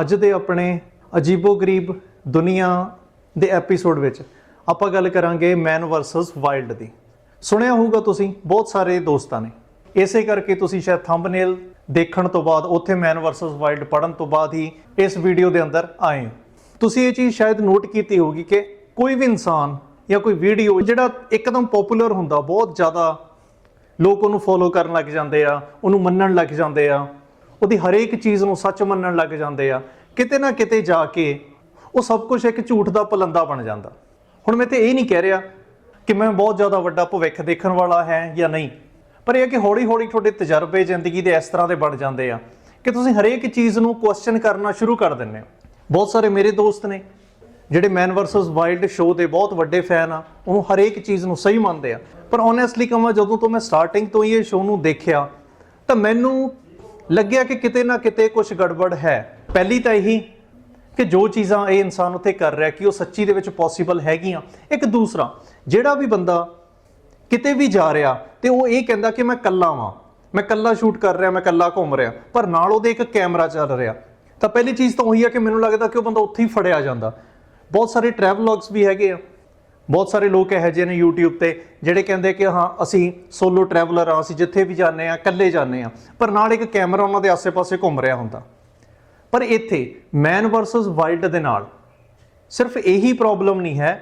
ਅੱਜ ਦੇ ਆਪਣੇ ਅਜੀਬੋ-ਗਰੀਬ ਦੁਨੀਆ ਦੇ ਐਪੀਸੋਡ ਵਿੱਚ ਆਪਾਂ ਗੱਲ ਕਰਾਂਗੇ ਮੈਨ ਵਰਸਸ ਵਾਈਲਡ ਦੀ। ਸੁਣਿਆ ਹੋਊਗਾ ਤੁਸੀਂ, ਬਹੁਤ ਸਾਰੇ ਦੋਸਤਾਂ ਨੇ। ਇਸੇ ਕਰਕੇ ਤੁਸੀਂ ਸ਼ਾਇਦ ਥੰਬਨੇਲ ਦੇਖਣ ਤੋਂ ਬਾਅਦ, ਉੱਥੇ ਮੈਨ ਵਰਸਸ ਵਾਈਲਡ ਪੜਨ ਤੋਂ ਬਾਅਦ ਹੀ ਇਸ ਵੀਡੀਓ ਦੇ ਅੰਦਰ ਆਏ ਹੋ। ਤੁਸੀਂ ਇਹ ਚੀਜ਼ ਸ਼ਾਇਦ ਨੋਟ ਕੀਤੀ ਹੋਊਗੀ ਕਿ ਕੋਈ ਵੀ ਇਨਸਾਨ ਜਾਂ ਕੋਈ ਵੀਡੀਓ ਜਿਹੜਾ ਇੱਕਦਮ ਪਪੂਲਰ ਹੁੰਦਾ, ਬਹੁਤ ਜ਼ਿਆਦਾ ਲੋਕ ਉਹਨੂੰ ਫੋਲੋ ਕਰਨ ਲੱਗ ਜਾਂਦੇ ਆ, ਉਹਨੂੰ ਮੰਨਣ ਲੱਗ ਜਾਂਦੇ ਆ। ਉਹਦੀ ਹਰੇਕ ਚੀਜ਼ ਨੂੰ ਸੱਚ ਮੰਨਣ ਲੱਗ ਜਾਂਦੇ ਆ, ਕਿਤੇ ਨਾ ਕਿਤੇ ਜਾ ਕੇ ਉਹ ਸਭ ਕੁਝ ਇੱਕ ਝੂਠ ਦਾ ਪਲੰਦਾ ਬਣ ਜਾਂਦਾ। ਹੁਣ ਮੈਂ ਤੇ ਇਹ ਨਹੀਂ ਕਹਿ ਰਿਹਾ ਕਿ ਮੈਂ ਬਹੁਤ ਜ਼ਿਆਦਾ ਵੱਡਾ ਭਵਿੱਖ ਦੇਖਣ ਵਾਲਾ ਹੈ ਜਾਂ ਨਹੀਂ, ਪਰ ਇਹ ਕਿ ਹੌਲੀ ਹੌਲੀ ਤੁਹਾਡੇ ਤਜਰਬੇ, ਜ਼ਿੰਦਗੀ ਦੇ ਇਸ ਤਰ੍ਹਾਂ ਦੇ ਬਣ ਜਾਂਦੇ ਆ ਕਿ ਤੁਸੀਂ ਹਰੇਕ ਚੀਜ਼ ਨੂੰ ਕੁਐਸਚਨ ਕਰਨਾ ਸ਼ੁਰੂ ਕਰ ਦਿੰਦੇ ਹੋ। ਬਹੁਤ ਸਾਰੇ ਮੇਰੇ ਦੋਸਤ ਨੇ ਜਿਹੜੇ ਮੈਨ ਵਰਸਸ ਵਾਈਲਡ ਸ਼ੋਅ ਦੇ ਬਹੁਤ ਵੱਡੇ ਫੈਨ ਆ ਉਹ ਹਰੇਕ ਚੀਜ਼ ਨੂੰ ਸਹੀ ਮੰਨਦੇ ਆ। ਪਰ ਓਨੈਸਟਲੀ ਕਹਾਂ, ਜਦੋਂ ਤੋਂ ਮੈਂ ਸਟਾਰਟਿੰਗ ਤੋਂ ਹੀ ਇਹ ਸ਼ੋਅ ਨੂੰ ਦੇਖਿਆ, ਤਾਂ ਮੈਨੂੰ ਲੱਗਿਆ ਕਿ ਕਿਤੇ ਨਾ ਕਿਤੇ ਕੁਝ ਗੜਬੜ ਹੈ। ਪਹਿਲੀ ਤਾਂ ਇਹੀ ਕਿ ਜੋ ਚੀਜ਼ਾਂ ਇਹ ਇਨਸਾਨ ਉੱਥੇ ਕਰ ਰਿਹਾ ਕਿ ਉਹ ਸੱਚੀ ਦੇ ਵਿੱਚ ਪੋਸੀਬਲ ਹੈਗੀਆਂ। ਇੱਕ ਦੂਸਰਾ, ਜਿਹੜਾ ਵੀ ਬੰਦਾ ਕਿਤੇ ਵੀ ਜਾ ਰਿਹਾ ਤੇ ਉਹ ਇਹ ਕਹਿੰਦਾ ਕਿ ਮੈਂ ਕੱਲਾ ਵਾਂ। ਮੈਂ ਕੱਲਾ ਸ਼ੂਟ ਕਰ ਰਿਹਾ, ਮੈਂ ਕੱਲਾ ਘੁੰਮ ਰਿਹਾ। ਪਰ ਨਾਲ ਉਹਦੇ ਇੱਕ ਕੈਮਰਾ ਚੱਲ ਰਿਹਾ। ਤਾਂ ਪਹਿਲੀ ਚੀਜ਼ ਤਾਂ ਉਹੀ ਹੈ ਕਿ ਮੈਨੂੰ ਲੱਗਦਾ ਕਿ ਉਹ ਬੰਦਾ ਉੱਥੇ ਹੀ ਫੜਿਆ ਜਾਂਦਾ। ਬਹੁਤ ਸਾਰੇ ਟਰੈਵਲੌਗਸ ਵੀ ਹੈਗੇ ਆ। ਬਹੁਤ ਸਾਰੇ ਲੋਕ ਇਹੋ ਜਿਹੇ ਨੇ YouTube ਤੇ, ਜਿਹੜੇ ਕਹਿੰਦੇ ਕਿ ਹਾਂ, ਅਸੀਂ ਸੋਲੋ ਟਰੈਵਲਰ ਆ ਅਸੀਂ ਜਿੱਥੇ ਵੀ ਜਾਂਦੇ ਆ ਇਕੱਲੇ ਜਾਂਦੇ ਆ ਪਰ ਨਾਲ ਇੱਕ ਕੈਮਰਾ ਉਹਨਾਂ ਦੇ ਆਸੇ-ਪਾਸੇ ਘੁੰਮ ਰਿਹਾ ਹੁੰਦਾ। ਪਰ ਇੱਥੇ ਮੈਨ ਵਰਸਸ ਵਾਈਲਡ ਦੇ ਨਾਲ ਸਿਰਫ ਇਹੀ ਪ੍ਰੋਬਲਮ ਨਹੀਂ ਹੈ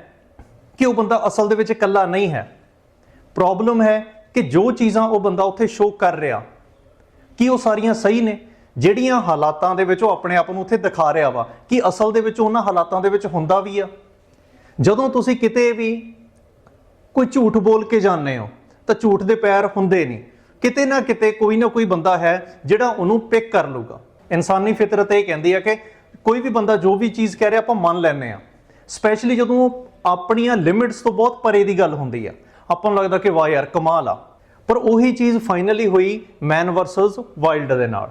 ਕਿ ਉਹ ਬੰਦਾ ਅਸਲ ਦੇ ਵਿੱਚ ਇਕੱਲਾ ਨਹੀਂ ਹੈ। ਪ੍ਰੋਬਲਮ ਹੈ ਕਿ ਜੋ ਚੀਜ਼ਾਂ ਉਹ ਬੰਦਾ ਉੱਥੇ ਸ਼ੋਅ ਕਰ ਰਿਹਾ, ਕੀ ਉਹ ਸਾਰੀਆਂ ਸਹੀ ਨੇ? ਜਿਹੜੀਆਂ ਹਾਲਾਤਾਂ ਦੇ ਵਿੱਚ ਉਹ ਆਪਣੇ ਆਪ ਨੂੰ ਉੱਥੇ ਦਿਖਾ ਰਿਹਾ ਵਾ, ਕਿ ਅਸਲ ਦੇ ਵਿੱਚ ਉਹਨਾਂ ਹਾਲਾਤਾਂ ਦੇ ਵਿੱਚ ਹੁੰਦਾ ਵੀ ਆ? ਜਦੋਂ ਤੁਸੀਂ ਕਿਤੇ ਵੀ ਕੋਈ ਝੂਠ ਬੋਲ ਕੇ ਜਾਂਦੇ ਹੋ, ਤਾਂ ਝੂਠ ਦੇ ਪੈਰ ਹੁੰਦੇ ਨਹੀਂ। ਕਿਤੇ ਨਾ ਕਿਤੇ ਕੋਈ ਨਾ ਕੋਈ ਬੰਦਾ ਹੈ ਜਿਹੜਾ ਉਹਨੂੰ ਪਿਕ ਕਰ ਲੂਗਾ ਇਨਸਾਨੀ ਫਿਤਰਤ ਇਹ ਕਹਿੰਦੀ ਹੈ ਕਿ ਕੋਈ ਵੀ ਬੰਦਾ ਜੋ ਵੀ ਚੀਜ਼ ਕਹਿ ਰਿਹਾ ਆਪਾਂ ਮੰਨ ਲੈਂਦੇ ਆ ਸਪੈਸ਼ਲੀ ਜਦੋਂ ਆਪਣੀਆਂ ਲਿਮਿਟਸ ਤੋਂ ਬਹੁਤ ਪਰੇ ਦੀ ਗੱਲ ਹੁੰਦੀ ਆ ਆਪਾਂ ਨੂੰ ਲੱਗਦਾ ਕਿ ਵਾਹ ਯਾਰ, ਕਮਾਲ ਆ। ਪਰ ਉਹੀ ਚੀਜ਼ ਫਾਈਨਲੀ ਹੋਈ ਮੈਨ ਵਰਸਸ ਵਾਈਲਡ ਦੇ ਨਾਲ।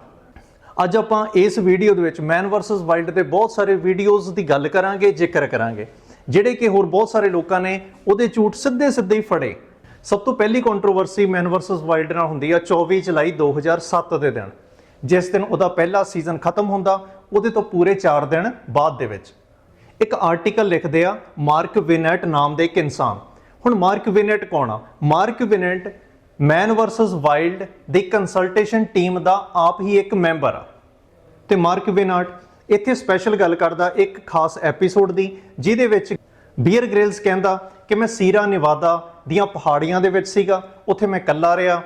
ਅੱਜ ਆਪਾਂ ਇਸ ਵੀਡੀਓ ਦੇ ਵਿੱਚ ਮੈਨ ਵਰਸਸ ਵਾਈਲਡ ਦੇ ਬਹੁਤ ਸਾਰੇ ਵੀਡੀਓਜ਼ ਦੀ ਗੱਲ ਕਰਾਂਗੇ, ਜ਼ਿਕਰ ਕਰਾਂਗੇ। ਜਿਹੜੇ ਕਿ ਹੋਰ ਬਹੁਤ ਸਾਰੇ ਲੋਕਾਂ ਨੇ ਉਹਦੇ ਝੂਠ ਸਿੱਧੇ ਸਿੱਧੇ ਹੀ ਫੜੇ। ਸਭ ਤੋਂ ਪਹਿਲੀ ਕੰਟਰੋਵਰਸੀ ਮੈਨ ਵਰਸਸ ਵਾਈਲਡ ਨਾਲ ਹੁੰਦੀ ਆ 24 ਜੁਲਾਈ 2007 ਦੇ ਦਿਨ। ਜਿਸ ਦਿਨ ਉਹਦਾ ਪਹਿਲਾ ਸੀਜ਼ਨ ਖਤਮ ਹੁੰਦਾ, ਉਹਦੇ ਤੋਂ ਪੂਰੇ 4 ਦਿਨ ਬਾਅਦ ਦੇ ਵਿੱਚ। ਇੱਕ ਆਰਟੀਕਲ ਲਿਖਦੇ ਆ ਮਾਰਕ ਵਿਨੈਟ ਨਾਮ ਦੇ ਇੱਕ ਇਨਸਾਨ। ਹੁਣ ਮਾਰਕ ਵਿਨੈਟ ਕੌਣ ਆ? Mark Vinet man versus wild ਦੀ ਕੰਸਲਟੇਸ਼ਨ ਟੀਮ ਦਾ ਆਪ ਹੀ ਇੱਕ ਮੈਂਬਰ ਆ। ਤੇ ਮਾਰਕ ਵਿਨਾਟ ਇੱਥੇ ਸਪੈਸ਼ਲ ਗੱਲ ਕਰਦਾ ਇੱਕ ਖਾਸ ਐਪੀਸੋਡ ਦੀ, ਜਿਹਦੇ ਵਿੱਚ ਬੀਅਰ ਗ੍ਰਿਲਸ ਕਹਿੰਦਾ ਕਿ ਮੈਂ ਸੀਰਾ ਨਿਵਾਦਾ ਦੀਆਂ ਪਹਾੜੀਆਂ ਦੇ ਵਿੱਚ ਸੀਗਾ, ਉੱਥੇ ਮੈਂ ਇਕੱਲਾ ਰਿਹਾ।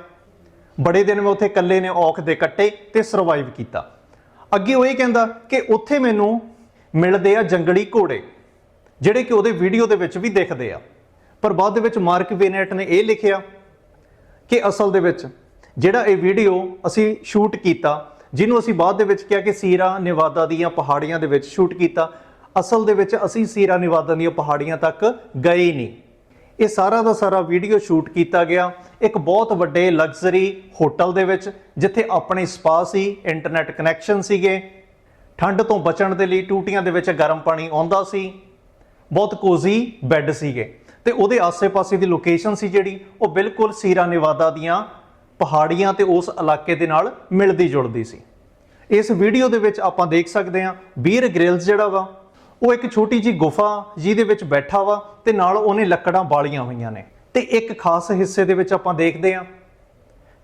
ਬੜੇ ਦਿਨ ਮੈਂ ਉੱਥੇ ਇਕੱਲੇ ਨੇ ਔਖ ਦੇ ਕੱਟੇ ਤੇ ਸਰਵਾਈਵ ਕੀਤਾ। ਅੱਗੇ ਉਹ ਇਹ ਕਹਿੰਦਾ ਕਿ ਉੱਥੇ ਮੈਨੂੰ ਮਿਲਦੇ ਆ ਜੰਗਲੀ ਘੋੜੇ, ਜਿਹੜੇ ਕਿ ਉਹਦੇ ਵੀਡੀਓ ਦੇ ਵਿੱਚ ਵੀ ਦਿਖਦੇ ਆ। ਪਰ ਬਾਅਦ ਦੇ ਵਿੱਚ ਮਾਰਕ ਵਿਨੇਟ ਨੇ ਇਹ ਲਿਖਿਆ ਕਿ ਅਸਲ ਦੇ ਵਿੱਚ ਜਿਹੜਾ ਇਹ ਵੀਡੀਓ ਅਸੀਂ ਸ਼ੂਟ ਕੀਤਾ ਜਿਹਨੂੰ ਅਸੀਂ ਬਾਅਦ ਦੇ ਵਿੱਚ ਕਿਹਾ ਕਿ ਸੀਰਾ ਨਿਵਾਦਾ ਦੀਆਂ ਪਹਾੜੀਆਂ ਦੇ ਵਿੱਚ ਸ਼ੂਟ ਕੀਤਾ। ਅਸਲ ਦੇ ਵਿੱਚ ਅਸੀਂ ਸੀਰਾ ਨਿਵਾਦਾ ਦੀਆਂ ਪਹਾੜੀਆਂ ਤੱਕ ਗਏ ਨਹੀਂ। ਇਹ ਸਾਰਾ ਦਾ ਸਾਰਾ ਵੀਡੀਓ ਸ਼ੂਟ ਕੀਤਾ ਗਿਆ ਇੱਕ ਬਹੁਤ ਵੱਡੇ ਲਗਜ਼ਰੀ ਹੋਟਲ ਦੇ ਵਿੱਚ, ਜਿੱਥੇ ਆਪਣੇ ਸਪਾ ਸੀ, ਇੰਟਰਨੈਟ ਕਨੈਕਸ਼ਨ ਸੀਗੇ। ਠੰਡ ਤੋਂ ਬਚਣ ਦੇ ਲਈ ਟੂਟੀਆਂ ਦੇ ਵਿੱਚ ਗਰਮ ਪਾਣੀ ਆਉਂਦਾ ਸੀ। ਬਹੁਤ ਕੋਜ਼ੀ ਬੈੱਡ ਸੀਗੇ। ਤੇ ਉਹਦੇ ਆਸ-ਪਾਸੇ ਦੀ ਲੋਕੇਸ਼ਨ ਸੀ ਜਿਹੜੀ, ਉਹ ਬਿਲਕੁਲ ਸੀਰਾ ਨਿਵਾਦਾ ਦੀਆਂ ਪਹਾੜੀਆਂ ਤੇ ਉਸ ਇਲਾਕੇ ਦੇ ਨਾਲ ਮਿਲਦੀ ਜੁਲਦੀ ਸੀ। ਇਸ ਵੀਡੀਓ ਦੇ ਵਿੱਚ ਆਪਾਂ ਦੇਖ ਸਕਦੇ ਹਾਂ, ਬੀਰ ਗ੍ਰਿਲਸ ਜਿਹੜਾ ਵਾ, ਉਹ ਇੱਕ ਛੋਟੀ ਜੀ ਗੁਫਾ ਜਿਹਦੇ ਵਿੱਚ ਬੈਠਾ ਵਾ ਤੇ ਨਾਲ ਉਹਨੇ ਲੱਕੜਾਂ ਬਾਲੀਆਂ ਹੋਈਆਂ ਨੇ। ਤੇ ਇੱਕ ਖਾਸ ਹਿੱਸੇ ਦੇ ਵਿੱਚ ਆਪਾਂ ਦੇਖਦੇ ਹਾਂ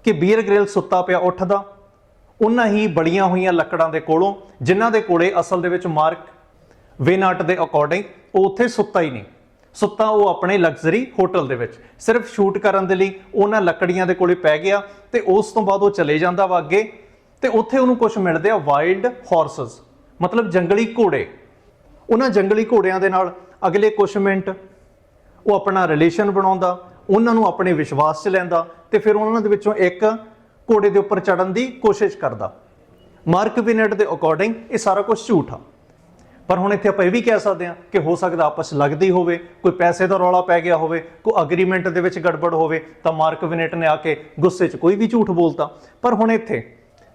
ਕਿ ਬੀਰ ਗ੍ਰਿਲ ਸੁੱਤਾ ਪਿਆ ਉੱਠਦਾ। ਉਹਨਾਂ ਹੀ ਬੜੀਆਂ ਹੋਈਆਂ ਲੱਕੜਾਂ ਦੇ ਕੋਲੋਂ, ਜਿਨ੍ਹਾਂ ਦੇ ਕੋਲੇ ਅਸਲ ਦੇ ਵਿੱਚ ਮਾਰਕ, ਵੇਨਾਟ ਦੇ ਅਕੋਰਡਿੰਗ ਉਹ ਉੱਥੇ ਸੁੱਤਾ ਹੀ ਨਹੀਂ। ਸੁੱਤਾ ਉਹ ਆਪਣੇ ਲਗਜ਼ਰੀ ਹੋਟਲ ਦੇ ਵਿੱਚ। ਸਿਰਫ ਸ਼ੂਟ ਕਰਨ ਦੇ ਲਈ ਉਹਨਾਂ ਲੱਕੜੀਆਂ ਦੇ ਕੋਲੇ ਪੈ ਗਿਆ ਤੇ ਉਸ ਤੋਂ ਬਾਅਦ ਉਹ ਚਲੇ ਜਾਂਦਾ ਵਾ ਅੱਗੇ ਤੇ ਉੱਥੇ ਉਹਨੂੰ ਕੁਝ ਮਿਲਦੇ ਆ ਵਾਈਲਡ ਹਾਰਸਸ ਮਤਲਬ ਜੰਗਲੀ ਘੋੜੇ। ਉਹਨਾਂ ਜੰਗਲੀ ਘੋੜਿਆਂ ਦੇ ਨਾਲ ਅਗਲੇ ਕੁਝ ਮਿੰਟ ਉਹ ਆਪਣਾ ਰਿਲੇਸ਼ਨ ਬਣਾਉਂਦਾ, ਉਹਨਾਂ ਨੂੰ ਆਪਣੇ ਵਿਸ਼ਵਾਸ 'ਚ ਲੈਂਦਾ ਤੇ ਫਿਰ ਉਹਨਾਂ ਦੇ ਵਿੱਚੋਂ ਇੱਕ ਘੋੜੇ ਦੇ ਉੱਪਰ ਚੜਨ ਦੀ ਕੋਸ਼ਿਸ਼ ਕਰਦਾ। ਮਾਰਕ ਵਿਨੇਟ ਦੇ ਅਕੋਰਡਿੰਗ ਇਹ ਸਾਰਾ ਕੁਝ ਝੂਠ ਆ। ਪਰ ਹੁਣ ਇੱਥੇ ਆਪਾਂ ਇਹ ਵੀ ਕਹਿ ਸਕਦੇ ਹਾਂ ਕਿ ਹੋ ਸਕਦਾ ਆਪਸ ਲੱਗਦੀ ਹੋਵੇ, ਕੋਈ ਪੈਸੇ ਦਾ ਰੌਲਾ ਪੈ ਗਿਆ ਹੋਵੇ, ਕੋਈ ਅਗਰੀਮੈਂਟ ਦੇ ਵਿੱਚ ਗੜਬੜ ਹੋਵੇ, ਤਾਂ ਮਾਰਕ ਵਿਨੇਟ ਨੇ ਆ ਕੇ ਗੁੱਸੇ 'ਚ ਕੋਈ ਵੀ ਝੂਠ ਬੋਲਤਾ। ਪਰ ਹੁਣ ਇੱਥੇ